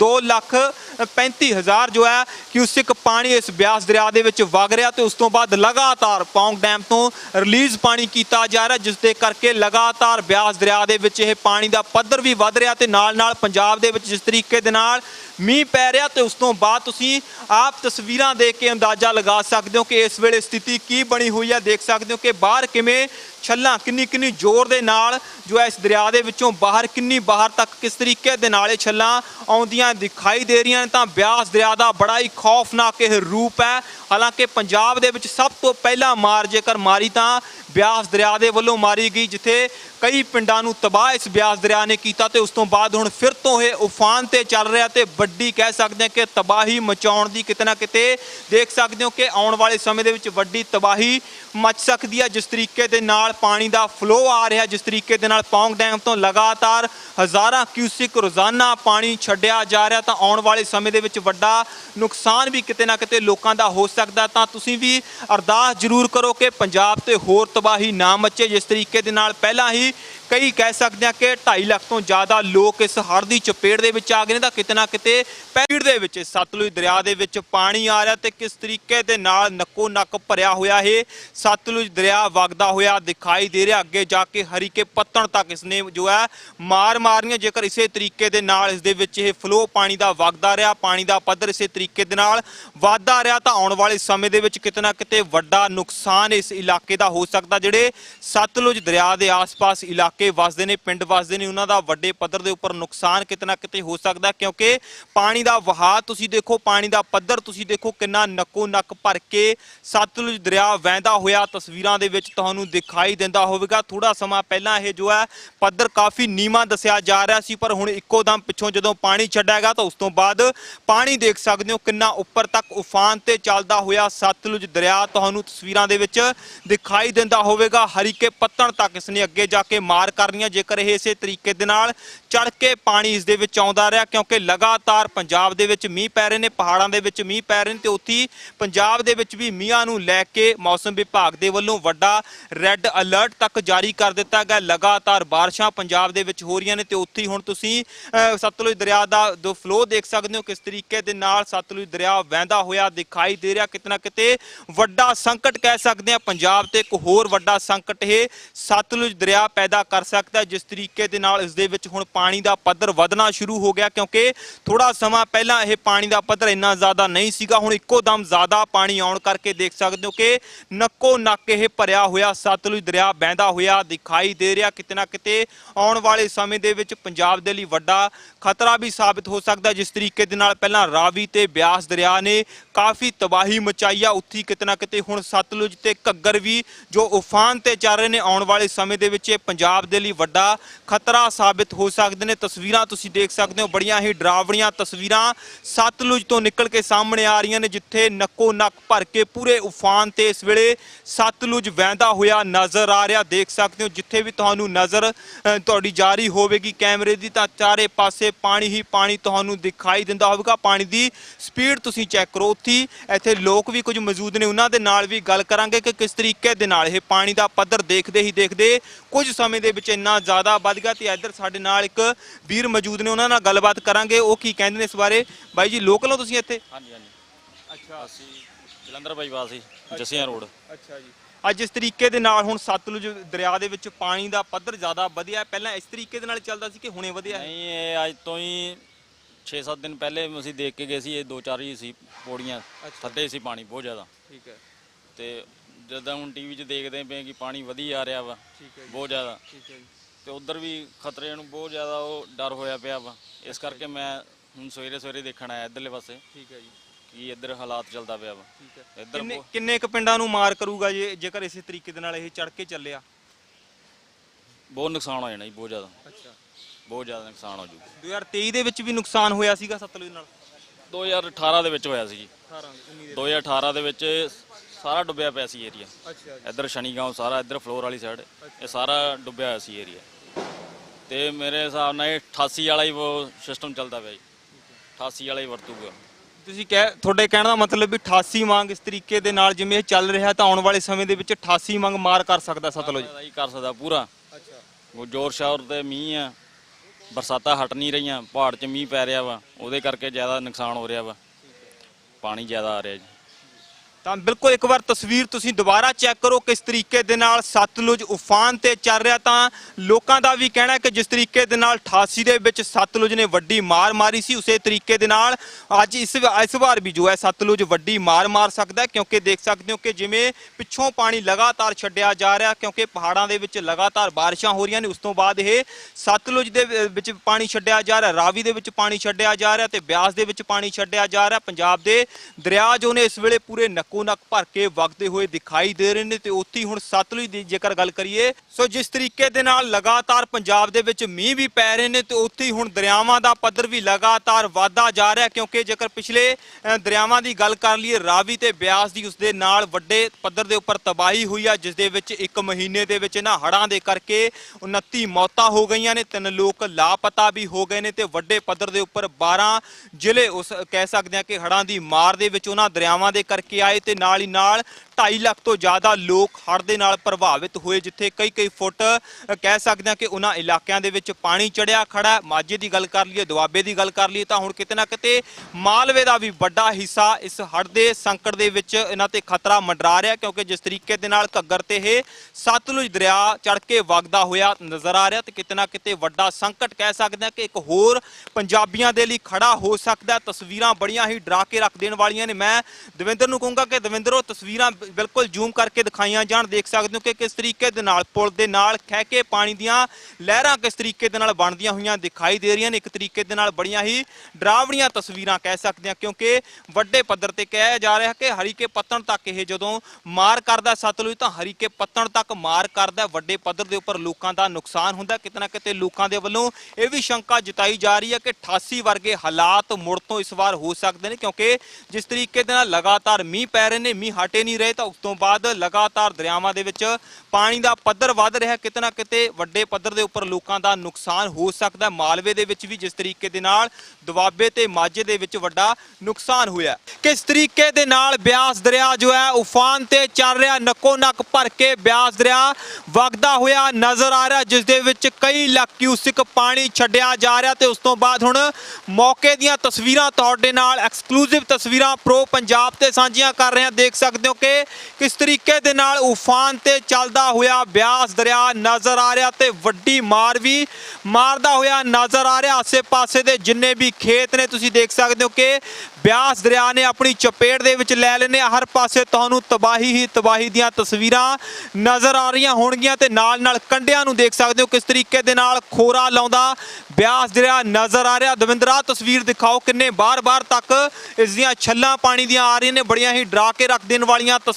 2 ਲੱਖ 35 ਹਜ਼ਾਰ ਜੋ ਹੈ ਕਿਊਸਿਕ ਪਾਣੀ ਇਸ ਬਿਆਸ ਦਰਿਆ ਦੇ ਵਿੱਚ ਵਗ ਰਿਹਾ ਤੇ ਉਸ ਤੋਂ ਬਾਅਦ ਲਗਾਤਾਰ ਪੌਂਗ ਡੈਮ ਤੋਂ ਰਿਲੀਜ਼ ਪਾਣੀ ਕੀਤਾ ਜਾ ਰਿਹਾ, ਜਿਸ ਦੇ ਕਰਕੇ ਲਗਾਤਾਰ ਬਿਆਸ ਦਰਿਆ ਦੇ ਵਿੱਚ ਇਹ ਪਾਣੀ ਦਾ ਪੱਧਰ ਵੀ ਵੱਧ ਰਿਹਾ ਤੇ ਨਾਲ ਨਾਲ ਪੰਜਾਬ ਦੇ ਵਿੱਚ ਜਿਸ ਤਰੀਕੇ ਦੇ ਨਾਲ ਮੀਂਹ ਪੈ ਰਿਹਾ ਤੇ ਉਸ ਤੋਂ ਬਾਅਦ ਤੁਸੀਂ ਆਪ ਤਸਵੀਰਾਂ ਦੇਖ ਕੇ ਅੰਦਾਜ਼ਾ ਲਗਾ ਸਕਦੇ ਹੋ ਕਿ ਇਸ ਵੇਲੇ ਸਥਿਤੀ ਕੀ ਬਣੀ ਹੋਈ ਹੈ। ਦੇਖ ਸਕਦੇ ਹੋ ਕਿ ਬਾਹਰ ਕਿਵੇਂ ਛੱਲਾਂ ਕਿੰਨੀ ਕਿੰਨੀ ਜ਼ੋਰ ਦੇ ਨਾਲ ਜੋ ਹੈ ਇਸ ਦਰਿਆ ਦੇ ਵਿੱਚੋਂ ਬਾਹਰ ਕਿੰਨੀ ਬਾਹਰ ਤੱਕ ਕਿਸ ਤਰੀਕੇ ਦੇ ਨਾਲ ਇਹ ਛੱਲਾਂ ਆਉਂਦੀਆਂ ਦਿਖਾਈ ਦੇ ਰਹੀਆਂ ਨੇ ਤਾਂ ਬਿਆਸ ਦਰਿਆ ਦਾ ਬੜਾ ਹੀ ਖੌਫਨਾਕ ਇਹ ਰੂਪ ਹੈ। ਹਾਲਾਂਕਿ ਪੰਜਾਬ ਦੇ ਵਿੱਚ ਸਭ ਤੋਂ ਪਹਿਲਾਂ ਮਾਰ ਜੇਕਰ ਮਾਰੀ ਤਾਂ ਬਿਆਸ ਦਰਿਆ ਦੇ ਵੱਲੋਂ ਮਾਰੀ ਗਈ, ਜਿੱਥੇ ਕਈ ਪਿੰਡਾਂ ਨੂੰ ਤਬਾਹ ਇਸ ਬਿਆਸ ਦਰਿਆ ਨੇ ਕੀਤਾ ਤੇ ਉਸ ਤੋਂ ਬਾਅਦ ਹੁਣ ਫਿਰ ਤੋਂ ਇਹ ਉਫਾਨ ਤੇ ਚੱਲ ਰਿਹਾ ਤੇ ਵੱਡੀ ਕਹਿ ਸਕਦੇ ਹਾਂ ਕਿ ਤਬਾਹੀ ਮਚਾਉਣ ਦੀ ਕਿਤੇ ਨਾ ਕਿਤੇ ਦੇਖ ਸਕਦੇ ਹੋ ਕਿ ਆਉਣ ਵਾਲੇ ਸਮੇਂ ਦੇ ਵਿੱਚ ਵੱਡੀ ਤਬਾਹੀ ਮਚ ਸਕਦੀ ਹੈ ਜਿਸ ਤਰੀਕੇ ਦੇ ਨਾਲ ਪਾਣੀ ਦਾ ਫਲੋ ਆ ਰਿਹਾ, ਜਿਸ ਤਰੀਕੇ ਦੇ ਨਾਲ ਪੌਂਗ ਡੈਮ ਤੋਂ ਲਗਾਤਾਰ ਹਜ਼ਾਰਾਂ ਕਿਊਸਿਕ ਰੋਜ਼ਾਨਾ ਪਾਣੀ ਛੱਡਿਆ ਜਾ ਰਿਹਾ, ਤਾਂ ਆਉਣ ਵਾਲੇ ਸਮੇਂ ਦੇ ਵਿੱਚ ਵੱਡਾ ਨੁਕਸਾਨ ਵੀ ਕਿਤੇ ਨਾ ਕਿਤੇ ਲੋਕਾਂ ਦਾ ਹੋ ਸਕਦਾ। ਤਾਂ ਤੁਸੀਂ ਵੀ ਅਰਦਾਸ ਜ਼ਰੂਰ ਕਰੋ ਕਿ ਪੰਜਾਬ ਤੇ ਹੋਰ ਤਬਾਹੀ ਨਾ ਮਚੇ। ਜਿਸ ਤਰੀਕੇ ਦੇ ਨਾਲ ਪਹਿਲਾਂ ਹੀ ਕਈ ਕਹਿ ਸਕਦੇ ਆ ਕਿ 2.5 ਲੱਖ ਤੋਂ ਜ਼ਿਆਦਾ ਲੋਕ ਇਸ ਹੜ੍ਹ ਦੀ ਚਪੇੜ ਦੇ ਵਿੱਚ ਆ ਗਏ ਨੇ ਤਾਂ ਕਿਤੇ ਨਾ ਕਿਤੇ ਪੈੜ ਦੇ ਵਿੱਚ, ਸਤਲੁਜ ਦਰਿਆ ਦੇ ਵਿੱਚ ਪਾਣੀ ਆ ਰਿਹਾ ਤੇ ਕਿਸ ਤਰੀਕੇ ਦੇ ਨਾਲ ਨੱਕੋ ਨੱਕ ਭਰਿਆ ਹੋਇਆ ਇਹ ਸਤਲੁਜ ਦਰਿਆ ਵਗਦਾ ਹੋਇਆ ਦਿਖਾਈ ਦੇ ਰਿਹਾ। ਅੱਗੇ ਜਾ ਕੇ ਹਰੀਕੇ ਪੱਤਣ ਤੱਕ ਇਸਨੇ ਜੋ ਹੈ ਮਾਰ ਮਾਰਨੀਆਂ ਜੇਕਰ ਇਸੇ ਤਰੀਕੇ ਦੇ ਨਾਲ ਇਸ ਦੇ ਵਿੱਚ ਇਹ ਫਲੋ ਪਾਣੀ ਦਾ ਵਗਦਾ ਰਿਹਾ, ਪਾਣੀ ਦਾ ਪੱਧਰ ਇਸੇ ਤਰੀਕੇ ਦੇ ਨਾਲ ਵਧਦਾ ਰਿਹਾ ਤਾਂ ਆਉਣ ਵਾਲੇ ਸਮੇਂ ਦੇ ਵਿੱਚ ਕਿਤੇ ਨਾ ਕਿਤੇ ਵੱਡਾ ਨੁਕਸਾਨ ਇਸ ਇਲਾਕੇ ਦਾ ਹੋ ਸਕਦਾ, ਜਿਹੜੇ ਸਤਲੁਜ ਦਰਿਆ ਦੇ ਆਸ-ਪਾਸ ਇਲਾਕੇ ਵਸਦੇ ਨੇ, ਪਿੰਡ ਵਸਦੇ ਨੇ, ਉਹਨਾਂ ਦਾ ਵੱਡੇ ਪੱਧਰ ਦੇ ਉੱਪਰ ਨੁਕਸਾਨ ਕਿਤੇ ਨਾ ਕਿਤੇ ਹੋ ਸਕਦਾ, ਕਿਉਂਕਿ ਪਾਣੀ ਦਾ ਵਹਾਅ, ਤੁਸੀਂ ਦੇਖੋ ਪਾਣੀ ਦਾ ਪੱਧਰ, ਤੁਸੀਂ ਦੇਖੋ ਕਿੰਨਾ ਨੱਕੋ ਨੱਕ ਭਰ ਕੇ ਸਤਲੁਜ ਦਰਿਆ ਵਹਿੰਦਾ ਹੋਇਆ ਤਸਵੀਰਾਂ ਦੇ ਵਿੱਚ ਤੁਹਾਨੂੰ ਦਿਖਾਈ ਦਿੰਦਾ ਹੋਵੇਗਾ। ਥੋੜਾ ਸਮਾਂ ਪਹਿਲਾਂ ਇਹ ਜੋ ਹੈ, ਪੱਧਰ ਕਾਫੀ ਨੀਵਾਂ ਦੱਸਿਆ ਜਾ ਰਿਹਾ ਸੀ, ਪਰ ਹੁਣ ਇੱਕੋ ਦਮ ਪਿੱਛੋਂ ਜਦੋਂ ਪਾਣੀ ਛੱਡਿਆਗਾ ਤਾਂ ਉਸ ਤੋਂ ਬਾਅਦ ਪਾਣੀ ਦੇਖ ਸਕਦੇ ਹੋ ਕਿੰਨਾ ਉੱਪਰ ਤੱਕ ਉਫਾਨ ਤੇ ਚੱਲਦਾ ਹੋਇਆ ਸਤਲੁਜ ਦਰਿਆ ਤੁਹਾਨੂੰ ਤਸਵੀਰਾਂ ਦੇ ਵਿੱਚ ਦਿਖਾਈ ਦਿੰਦਾ ਹੋਵੇਗਾ। ਹਰੀਕੇ ਪੱਤਣ ਤੱਕ ਇਸਨੇ ਅੱਗੇ ਜਾ ਕੇ ਮਾਰ ਕਰਨੀਆਂ ਜੇਕਰ ਇਹ ਇਸੇ ਤਰੀਕੇ ਦੇ ਨਾਲ ਚੜ ਕੇ ਪਾਣੀ ਇਸ ਦੇ ਵਿੱਚ ਆਉਂਦਾ ਰਿਹਾ ਕਿਉਂਕਿ ਲਗਾਤਾਰ ਪੰਜਾਬ ਦੇ ਵਿੱਚ ਮੀਂਹ ਪੈ ਰਹੇ ਨੇ, ਪਹਾੜਾਂ ਦੇ ਵਿੱਚ ਮੀਂਹ ਪੈ ਰਹੇ ਨੇ ਤੇ ਉੱਥੇ ਪੰਜਾਬ ਦੇ ਵਿੱਚ ਵੀ ਮੀਂਹਾਂ ਨੂੰ ਲੈ ਕੇ ਮੌਸਮ ਵਿਭਾਗ ਦੇ ਵੱਲੋਂ ਵੱਡਾ ਰੈੱਡ ਅਲਰਟ ਤੱਕ ਜਾਰੀ ਕਰ ਦਿੱਤਾ ਗਿਆ। ਲਗਾਤਾਰ ਬਾਰਿਸ਼ਾਂ ਪੰਜਾਬ ਦੇ ਵਿੱਚ ਹੋ ਰਹੀਆਂ ਨੇ ਤੇ ਉੱਥੇ ਹੀ ਹੁਣ ਤੁਸੀਂ ਸਤਲੁਜ ਦਰਿਆ ਦਾ ਦੋ ਫਲੋ ਦੇਖ ਸਕਦੇ ਹੋ, ਕਿਸ ਤਰੀਕੇ ਦੇ ਨਾਲ ਸਤਲੁਜ ਦਰਿਆ ਵਹਿੰਦਾ ਹੋਇਆ ਦਿਖਾਈ ਦੇ ਰਿਹਾ। ਕਿਤਨਾ ਕਿਤੇ ਵੱਡਾ ਸੰਕਟ ਕਹਿ ਸਕਦੇ ਆ ਪੰਜਾਬ ਤੇ ਇੱਕ ਹੋਰ ਵੱਡਾ ਸੰਕਟ ਇਹ ਸਤਲੁਜ ਦਰਿਆ ਪੈਦਾ ਕਰ ਸਕਦਾ ਜਿਸ ਤਰੀਕੇ ਦੇ ਨਾਲ ਇਸ ਦੇ ਵਿੱਚ ਹੁਣ ਪਾਣੀ ਦਾ ਪੱਧਰ ਵਧਣਾ ਸ਼ੁਰੂ ਹੋ ਗਿਆ ਕਿਉਂਕਿ ਥੋੜਾ ਸਮਾਂ ਪਹਿਲਾਂ ਇਹ ਪਾਣੀ ਦਾ ਪੱਧਰ ਇੰਨਾ ਜ਼ਿਆਦਾ ਨਹੀਂ ਸੀਗਾ। ਹੁਣ ਇੱਕੋ ਦਮ ਜ਼ਿਆਦਾ ਪਾਣੀ ਆਉਣ ਕਰਕੇ ਦੇਖ ਸਕਦੇ ਹੋ ਕਿ ਨੱਕੋ ਨੱਕ ਇਹ ਭਰਿਆ ਹੋਇਆ ਸਤਲੁਜ ਦਰਿਆ ਬਹਿੰਦਾ ਹੋਇਆ ਦਿਖਾਈ ਦੇ ਰਿਹਾ। ਕਿਤੇ ਨਾ ਕਿਤੇ ਆਉਣ ਵਾਲੇ ਸਮੇਂ ਦੇ ਵਿੱਚ ਪੰਜਾਬ ਦੇ ਲਈ ਵੱਡਾ ਖਤਰਾ ਵੀ ਸਾਬਿਤ ਹੋ ਸਕਦਾ। ਜਿਸ ਤਰੀਕੇ ਦੇ ਨਾਲ ਪਹਿਲਾਂ ਰਾਵੀ ਤੇ ਬਿਆਸ ਦਰਿਆ ਨੇ ਕਾਫੀ ਤਬਾਹੀ ਮਚਾਈ ਆ। ਉੱਥੀ ਕਿਤੇ ਨਾ ਕਿਤੇ ਹੁਣ ਸਤਲੁਜ ਤੇ ਘੱਗਰ ਵੀ ਜੋ ਉਫਾਨ ਤੇ ਚੱਲ ਰਹੇ ਨੇ, ਆਉਣ ਵਾਲੇ ਸਮੇਂ ਦੇ ਵਿੱਚ ਇਹ ਪੰਜਾਬ ਦੇ ਲਈ ਵੱਡਾ ਖਤਰਾ ਸਾਬਿਤ ਹੋ ਸਕਦੇ। ਸਕਦੇ ਨੇ, ਤਸਵੀਰਾਂ ਤੁਸੀਂ ਦੇਖ ਸਕਦੇ ਹੋ, ਬੜੀਆਂ ਹੀ ਡਰਾਵਣੀਆਂ ਤਸਵੀਰਾਂ ਸਤਲੁਜ ਤੋਂ ਨਿਕਲ ਕੇ ਸਾਹਮਣੇ ਆ ਰਹੀਆਂ ਨੇ, ਜਿੱਥੇ ਨੱਕੋ ਨੱਕ ਭਰ ਕੇ ਪੂਰੇ ਉਫਾਨ ਤੇ ਇਸ ਵੇਲੇ ਸਤਲੁਜ ਵਹਿੰਦਾ ਹੋਇਆ ਨਜ਼ਰ ਆ ਰਿਹਾ। ਦੇਖ ਸਕਦੇ ਹੋ, ਜਿੱਥੇ ਵੀ ਤੁਹਾਨੂੰ ਨਜ਼ਰ ਤੁਹਾਡੀ ਜਾਰੀ ਹੋਵੇਗੀ ਕੈਮਰੇ ਦੀ, ਤਾਂ ਚਾਰੇ ਪਾਸੇ ਪਾਣੀ ਹੀ ਪਾਣੀ ਤੁਹਾਨੂੰ ਦਿਖਾਈ ਦਿੰਦਾ ਹੋਵੇਗਾ। ਪਾਣੀ ਦੀ ਸਪੀਡ ਤੁਸੀਂ ਚੈੱਕ ਕਰੋ, ਉੱਥੇ ਇੱਥੇ ਲੋਕ ਵੀ ਕੁਝ ਮੌਜੂਦ ਨੇ, ਉਹਨਾਂ ਦੇ ਨਾਲ ਵੀ ਗੱਲ ਕਰਾਂਗੇ ਕਿ ਕਿਸ ਤਰੀਕੇ ਦੇ ਨਾਲ ਇਹ ਪਾਣੀ ਦਾ ਪੱਧਰ ਦੇਖਦੇ ਹੀ ਦੇਖਦੇ ਕੁਝ ਸਮੇਂ ਦੇ ਵਿੱਚ ਇੰਨਾ ਜ਼ਿਆਦਾ ਵੱਧ ਗਿਆ ਤੇ ਇੱਧਰ ਸਾਡੇ ਨਾਲ ਇੱਕ ਵੀਰ ਮੌਜੂਦ ਨੇ ਉਹਨਾਂ ਨਾਲ ਗੱਲਬਾਤ ਕਰਾਂਗੇ। ਉਹ ਕੀ ਕਹਿੰਦੇ ਨੇ ਇਸ ਬਾਰੇ? ਬਾਈ ਜੀ ਲੋਕਲ ਹੋ ਤੁਸੀਂ ਇੱਥੇ? ਹਾਂਜੀ ਹਾਂਜੀ। ਅੱਛਾ ਅਸੀਂ ਜਲੰਧਰ ਬਾਈਪਾਸ ਸੀ ਜਸੀਆਂ ਰੋਡ। ਅੱਛਾ ਜੀ। ਅੱਜ ਇਸ ਤਰੀਕੇ ਦੇ ਨਾਲ ਹੁਣ ਸਤਲੁਜ ਦਰਿਆ ਦੇ ਵਿੱਚ ਪਾਣੀ ਦਾ ਪੱਧਰ ਜ਼ਿਆਦਾ ਵਧਿਆ। ਹੈ। ਪਹਿਲਾਂ ਇਸ ਤਰੀਕੇ ਦੇ ਨਾਲ ਚੱਲਦਾ ਸੀ ਕਿ ਹੁਣੇ ਵਧਿਆ ਹੈ? ਨਹੀਂ ਇਹ ਅੱਜ ਤੋਂ ਹੀ 6-7 ਦਿਨ ਪਹਿਲੇ ਅਸੀਂ ਦੇਖ ਕੇ ਗਏ ਸੀ ਇਹ ਦੋ ਚਾਰ ਹੀ ਸੀ ਪੌੜੀਆਂ। ਥੱਲੇ ਸੀ ਪਾਣੀ ਬਹੁਤ ਜ਼ਿਆਦਾ। ਠੀਕ ਹੈ। ਤੇ ਜਦੋਂ ਹੁਣ ਟੀਵੀ 'ਚ ਦੇਖਦੇ ਪਏ ਕਿ ਪਾਣੀ ਵਧੀ ਆ ਰਿਹਾ ਵਾ ਠੀਕ ਹੈ ਜੀ। ਬਹੁਤ ਜ਼ਿਆਦਾ। ਠੀਕ ਹੈ ਤੇ ਉਧਰ ਵੀ ਖਤਰੇ ਨੂੰ ਬਹੁਤ ਜ਼ਿਆਦਾ ਉਹ ਡਰ ਹੋਇਆ ਪਿਆ ਵਾ। ਇਸ ਕਰਕੇ ਮੈਂ ਹੁਣ ਸਵੇਰੇ ਸਵੇਰੇ ਦੇਖਣ ਆਇਆ ਇੱਧਰਲੇ ਪਾਸੇ। ਠੀਕ ਹੈ ਜੀ। ਕਿ ਇੱਧਰ ਹਾਲਾਤ ਚੱਲਦਾ ਪਿਆ ਵਾ। ਠੀਕ ਹੈ। ਇੱਧਰ ਕਿੰਨੇ ਕਿੰਨੇ ਕੁ ਪਿੰਡਾਂ ਨੂੰ ਮਾਰ ਕਰੂਗਾ ਜੇ ਜੇਕਰ ਇਸੇ ਤਰੀਕੇ ਦੇ ਨਾਲ ਇਹ ਚੜ ਕੇ ਚੱਲਿਆ? ਬਹੁਤ ਨੁਕਸਾਨ ਹੋ ਜਾਣਾ ਜੀ ਬਹੁਤ ਜ਼ਿਆਦਾ। ਅੱਛਾ। ਬਹੁਤ ਜ਼ਿਆਦਾ ਨੁਕਸਾਨ ਹੋ ਜੂ 2023 ਦੇ ਵਿੱਚ ਵੀ ਨੁਕਸਾਨ ਹੋਇਆ ਸੀਗਾ ਸਤਲੁਜ ਨਾਲ? 2018 ਦੇ ਵਿੱਚ ਹੋਇਆ ਸੀ ਜੀ। 18 19 2018 ਦੇ ਵਿੱਚ ਸਾਰਾ ਡੁੱਬਿਆ ਪਿਆ ਸੀ ਏਰੀਆ ਅੱਛਾ ਇੱਧਰ ਸ਼ਨੀਗਾਂਵ ਸਾਰਾ ਇੱਧਰ ਫਲੋਰ ਵਾਲੀ ਸਾਈਡ ਇਹ ਸਾਰਾ ਡੁੱਬਿਆ ਹੋਇਆ ਸੀ ਏਰੀਆ ਤੇ ਮੇਰੇ ਹਿਸਾਬ ਨਾਲ ਇਹ 88 ਵਾਲਾ ਹੀ ਉਹ ਸਿਸਟਮ ਚੱਲਦਾ ਪਿਆ ਜੀ। 88 ਵਾਲਾ ਹੀ ਵਰਤੂਗਾ। ਤੁਸੀਂ ਕਹਿ ਤੁਹਾਡੇ ਕਹਿਣ ਦਾ ਮਤਲਬ ਵੀ 88 ਮੰਗ ਇਸ ਤਰੀਕੇ ਦੇ ਨਾਲ ਜਿਵੇਂ ਇਹ ਚੱਲ ਰਿਹਾ ਤਾਂ ਆਉਣ ਵਾਲੇ ਸਮੇਂ ਦੇ ਵਿੱਚ 88 ਮੰਗ ਮਾਰ ਕਰ ਸਕਦਾ ਸਤਲੁਜ। ਹੀ ਕਰ ਸਕਦਾ ਪੂਰਾ। ਅੱਛਾ। ਉਹ ਜ਼ੋਰ ਸ਼ਾਰ ਤੇ ਮੀਂਹ ਆ ਬਰਸਾਤਾਂ ਹਟ ਨਹੀਂ ਰਹੀਆਂ ਪਹਾੜ 'ਚ ਮੀਂਹ ਪੈ ਰਿਹਾ ਵਾ ਉਹਦੇ ਕਰਕੇ ਜ਼ਿਆਦਾ ਨੁਕਸਾਨ ਹੋ ਰਿਹਾ ਵਾ। ਪਾਣੀ ਜ਼ਿਆਦਾ ਆ ਰਿਹਾ ਜੀ। ਤਾਂ ਬਿਲਕੁਲ ਇੱਕ ਵਾਰ ਤਸਵੀਰ ਤੁਸੀਂ ਦੁਬਾਰਾ ਚੈੱਕ ਕਰੋ ਕਿਸ ਤਰੀਕੇ ਦੇ ਨਾਲ ਸਤਲੁਜ ਉਫਾਨ ਤੇ ਚੱਲ ਰਿਹਾ ਤਾਂ ਲੋਕਾਂ ਦਾ ਵੀ ਕਹਿਣਾ ਹੈ ਕਿ ਜਿਸ ਤਰੀਕੇ ਦੇ ਨਾਲ 88 ਦੇ ਵਿੱਚ ਸਤਲੁਜ ਨੇ ਵੱਡੀ ਮਾਰ ਮਾਰੀ ਸੀ, ਉਸੇ ਤਰੀਕੇ ਦੇ ਨਾਲ ਅੱਜ ਇਸ ਇਸ ਵਾਰ ਵੀ ਜੋ ਹੈ ਸਤਲੁਜ ਵੱਡੀ ਮਾਰ ਮਾਰ ਸਕਦਾ ਹੈ, ਕਿਉਂਕਿ ਦੇਖ ਸਕਦੇ ਹੋ ਕਿ ਜਿਵੇਂ ਪਿੱਛੋਂ ਪਾਣੀ ਲਗਾਤਾਰ ਛੱਡਿਆ ਜਾ ਰਿਹਾ, ਕਿਉਂਕਿ ਪਹਾੜਾਂ ਦੇ ਵਿੱਚ ਲਗਾਤਾਰ ਬਾਰਿਸ਼ਾਂ ਹੋ ਰਹੀਆਂ ਨੇ, ਉਸ ਤੋਂ ਬਾਅਦ ਇਹ ਸਤਲੁਜ ਦੇ ਵਿੱਚ ਪਾਣੀ ਛੱਡਿਆ ਜਾ ਰਿਹਾ, ਰਾਵੀ ਦੇ ਵਿੱਚ ਪਾਣੀ ਛੱਡਿਆ ਜਾ ਰਿਹਾ ਤੇ ਬਿਆਸ ਦੇ ਵਿੱਚ ਪਾਣੀ ਛੱਡਿਆ ਜਾ ਰਿਹਾ, ਪੰਜਾਬ ਦੇ ਦਰਿਆ ਜੋ ਨੇ ਇਸ ਵੇਲੇ ਪੂਰੇ ਨੱਕੋ ਨੱਕ ਭਰ ਕੇ ਵਗਦੇ ਹੋਏ ਦਿਖਾਈ ਦੇ ਰਹੇ ਨੇ ਤੇ ਉੱਥੇ ਹੁਣ ਸਤਲੁਜ ਦੀ ਜੇਕਰ ਗੱਲ ਕਰੀਏ, ਸੋ ਜਿਸ ਤਰੀਕੇ ਦੇ ਨਾਲ ਲਗਾਤਾਰ ਪੰਜਾਬ ਦੇ ਵਿੱਚ ਮੀਂਹ ਵੀ ਪੈ ਰਹੇ ਨੇ ਤੇ ਉੱਥੇ ਹੁਣ ਦਰਿਆਵਾਂ ਦਾ ਪੱਧਰ ਵੀ ਲਗਾਤਾਰ ਵਾਧਾ ਜਾ ਰਿਹਾ ਕਿਉਂਕਿ ਜੇਕਰ ਪਿਛਲੇ ਦਰਿਆਵਾਂ ਦੀ ਗੱਲ ਕਰ ਲਈਏ, ਰਾਵੀ ਤੇ ਬਿਆਸ ਦੀ ਉਸ ਦੇ ਨਾਲ ਵੱਡੇ ਪੱਧਰ ਦੇ ਉੱਪਰ ਤਬਾਹੀ ਹੋਈ ਆ, ਜਿਸ ਦੇ ਵਿੱਚ ਇੱਕ ਮਹੀਨੇ ਦੇ ਵਿੱਚ ਨਾ ਹੜ੍ਹਾਂ ਦੇ ਕਰਕੇ 29 ਮੌਤਾਂ ਹੋ ਗਈਆਂ ਨੇ, ਤਿੰਨ ਲੋਕ ਲਾਪਤਾ ਵੀ ਹੋ ਗਏ ਨੇ ਤੇ ਵੱਡੇ ਪੱਧਰ ਦੇ ਉੱਪਰ 12 ਜ਼ਿਲ੍ਹੇ ਉਸ, ਕਹਿ ਸਕਦੇ ਆ ਕਿ ਹੜ੍ਹਾਂ ਦੀ ਮਾਰ ਦੇ ਵਿੱਚ ਉਹਨਾਂ ਦਰਿਆਵਾਂ ਦੇ ਕਰਕੇ ਆਏ ਤੇ ਨਾਲ ਹੀ ਨਾਲ 2.5 ਲੱਖ ਤੋਂ ਜ਼ਿਆਦਾ ਲੋਕ ਹੜ੍ਹ ਦੇ ਨਾਲ ਪ੍ਰਭਾਵਿਤ ਹੋਏ, ਜਿੱਥੇ ਕਈ ਕਈ ਫੁੱਟ ਕਹਿ ਸਕਦੇ ਆ ਕਿ ਉਹਨਾਂ ਇਲਾਕਿਆਂ ਦੇ ਵਿੱਚ ਪਾਣੀ ਚੜਿਆ ਖੜਾ ਮਾਝੇ ਦੀ ਗੱਲ ਕਰ ਲਈਏ, ਦੁਆਬੇ ਦੀ ਗੱਲ ਕਰ ਲਈਏ, ਤਾਂ ਹੁਣ ਕਿਤੇ ਨਾ ਕਿਤੇ ਮਾਲਵੇ ਦਾ ਵੀ ਵੱਡਾ ਹਿੱਸਾ ਇਸ ਹੜ੍ਹ ਦੇ ਸੰਕਟ ਦੇ ਵਿੱਚ ਇਹਨਾਂ ਤੇ ਖਤਰਾ ਮੰਡਰਾ ਰਿਹਾ, ਕਿਉਂਕਿ ਜਿਸ ਤਰੀਕੇ ਦੇ ਨਾਲ ਘੱਗਰ ਤੇ ਇਹ ਸਤਲੁਜ ਦਰਿਆ ਚੜ ਕੇ ਵਗਦਾ ਹੋਇਆ ਨਜ਼ਰ ਆ ਰਿਹਾ ਤੇ ਕਿਤੇ ਨਾ ਕਿਤੇ ਵੱਡਾ ਸੰਕਟ ਕਹਿ ਸਕਦੇ ਆ ਕਿ ਇੱਕ ਹੋਰ ਪੰਜਾਬੀਆਂ ਦੇ ਲਈ ਖੜਾ ਹੋ ਸਕਦਾ ਤਸਵੀਰਾਂ ਬੜੀਆਂ ਹੀ ਡਰਾ ਕੇ ਰੱਖ ਦੇਣ ਵਾਲੀਆਂ ਨੇ। ਮੈਂ ਦਵਿੰਦਰ ਨੂੰ ਕਹੂੰਗਾ ਕਿ ਦਵਿੰਦਰ ਉਹ ਤਸਵੀਰਾਂ ਬਿਲਕੁਲ ਜ਼ੂਮ ਕਰਕੇ ਦਿਖਾਈਆਂ ਜਾਣ, ਦੇਖ ਸਕਦੇ ਹੋ ਕਿ ਕਿਸ ਤਰੀਕੇ ਦੇ ਨਾਲ ਪੁਲ ਦੇ ਨਾਲ ਖਹਿ ਕੇ ਪਾਣੀ ਦੀਆਂ ਲਹਿਰਾਂ ਕਿਸ ਤਰੀਕੇ ਦੇ ਨਾਲ ਬਣਦੀਆਂ ਹੋਈਆਂ ਦਿਖਾਈ ਦੇ ਰਹੀਆਂ ਨੇ। ਇੱਕ ਤਰੀਕੇ ਦੇ ਨਾਲ ਬੜੀਆਂ ਹੀ ਡਰਾਵਣੀਆਂ ਤਸਵੀਰਾਂ ਕਹਿ ਸਕਦੇ ਹਾਂ, ਕਿਉਂਕਿ ਵੱਡੇ ਪੱਧਰ ਤੇ ਕਿਹਾ ਜਾ ਰਿਹਾ ਕਿ ਹਰੀਕੇ ਪੱਤਣ ਤੱਕ ਇਹ ਜਦੋਂ ਮਾਰ ਕਰਦਾ ਸਤਲੁਜ, ਤਾਂ ਹਰੀਕੇ ਪੱਤਣ ਤੱਕ ਮਾਰ ਕਰਦਾ ਵੱਡੇ ਪੱਧਰ ਦੇ ਉੱਪਰ ਲੋਕਾਂ ਦਾ ਨੁਕਸਾਨ ਹੁੰਦਾ ਕਿਤੇ ਨਾ ਕਿਤੇ ਲੋਕਾਂ ਦੇ ਵੱਲੋਂ ਇਹ ਵੀ ਸ਼ੰਕਾ ਜਤਾਈ ਜਾ ਰਹੀ ਹੈ ਕਿ 88 ਵਰਗੇ ਹਾਲਾਤ ਮੁੜ ਤੋਂ ਇਸ ਵਾਰ ਹੋ ਸਕਦੇ ਨੇ, ਕਿਉਂਕਿ ਜਿਸ ਤਰੀਕੇ ਦੇ ਨਾਲ ਲਗਾਤਾਰ ਮੀਂਹ ਪੈ ਰਹੇ ਨੇ, ਮੀਂਹ ਹਟੇ ਨਹੀਂ ਰਹੇ ਤਾਂ ਉਸ ਤੋਂ ਬਾਅਦ ਲਗਾਤਾਰ ਦਰਿਆਵਾਂ ਦੇ ਵਿੱਚ ਪਾਣੀ ਦਾ ਪੱਧਰ ਵੱਧ ਰਿਹਾ, ਕਿਤੇ ਨਾ ਕਿਤੇ ਵੱਡੇ ਪੱਧਰ ਦੇ ਉੱਪਰ ਲੋਕਾਂ ਦਾ ਨੁਕਸਾਨ ਹੋ ਸਕਦਾ ਮਾਲਵੇ ਦੇ ਵਿੱਚ ਵੀ ਜਿਸ ਤਰੀਕੇ ਦੇ ਨਾਲ ਦੁਆਬੇ ਤੇ ਮਾਝੇ ਦੇ ਵਿੱਚ ਵੱਡਾ ਨੁਕਸਾਨ ਹੋਇਆ ਕਿਸ ਤਰੀਕੇ ਦੇ ਨਾਲ ਬਿਆਸ ਦਰਿਆ ਜੋ ਹੈ, ਉਫਾਨ ਤੇ ਚੱਲ ਰਿਹਾ, ਨੱਕੋ ਨੱਕ ਭਰ ਕੇ ਬਿਆਸ ਦਰਿਆ ਵਗਦਾ ਹੋਇਆ ਨਜ਼ਰ ਆ ਰਿਹਾ, ਜਿਸ ਦੇ ਵਿੱਚ ਕਈ ਲੱਖ ਕਿਊਸਿਕ ਪਾਣੀ ਛੱਡਿਆ ਜਾ ਰਿਹਾ ਤੇ ਉਸ ਤੋਂ ਬਾਅਦ ਹੁਣ ਮੌਕੇ ਦੀਆਂ ਤਸਵੀਰਾਂ ਤੁਹਾਡੇ ਨਾਲ ਐਕਸਕਲੂਸਿਵ ਤਸਵੀਰਾਂ ਪ੍ਰੋ ਪੰਜਾਬ ਤੇ ਸਾਂਝੀਆਂ ਕਰ ਰਹੇ ਹਾਂ। ਦੇਖ ਸਕਦੇ ਹੋ ਕਿ ਕਿਸ ਤਰੀਕੇ ਦੇ ਨਾਲ ਉਫਾਨ ਤੇ ਚੱਲਦਾ ਹੋਇਆ ਬਿਆਸ ਦਰਿਆ ਨਜ਼ਰ ਆ ਰਿਹਾ ਤੇ ਵੱਡੀ ਮਾਰ ਵੀ ਮਾਰਦਾ ਹੋਇਆ ਨਜ਼ਰ ਆ ਰਿਹਾ। ਆਸੇ-ਪਾਸੇ ਦੇ ਜਿੰਨੇ ਵੀ ਖੇਤ ਨੇ, ਤੁਸੀਂ ਦੇਖ ਸਕਦੇ ਹੋ ਕਿ ਬਿਆਸ ਦਰਿਆ ਨੇ ਆਪਣੀ ਚਪੇਟ ਦੇ ਵਿੱਚ ਲੈ ਲੈਨੇ ਹਰ ਪਾਸੇ ਤੁਹਾਨੂੰ ਤਬਾਹੀ ਹੀ ਤਬਾਹੀ ਦੀਆਂ ਤਸਵੀਰਾਂ ਨਜ਼ਰ ਆ ਰਹੀਆਂ ਹੋਣਗੀਆਂ ਤੇ ਨਾਲ-ਨਾਲ ਕੰਡਿਆਂ ਨੂੰ ਦੇਖ ਸਕਦੇ ਹੋ ਕਿਸ ਤਰੀਕੇ ਦੇ ਨਾਲ ਖੋਰਾ ਲਾਉਂਦਾ ਬਿਆਸ ਦਰਿਆ ਨਜ਼ਰ ਆ ਰਿਹਾ। ਦਵਿੰਦਰਾ, ਤਸਵੀਰ ਦਿਖਾਓ ਕਿੰਨੇ ਬਾਰ-ਬਾਰ ਤੱਕ ਇਸ ਦੀਆਂ ਛੱਲਾਂ ਪਾਣੀ ਦੀਆਂ ਆ ਰਹੀਆਂ ਨੇ, ਬੜੀਆਂ ਹੀ ਡਰਾ ਕੇ ਰੱਖ ਦੇਣ ਵਾਲੀਆਂ ਤਸਵੀਰਾਂ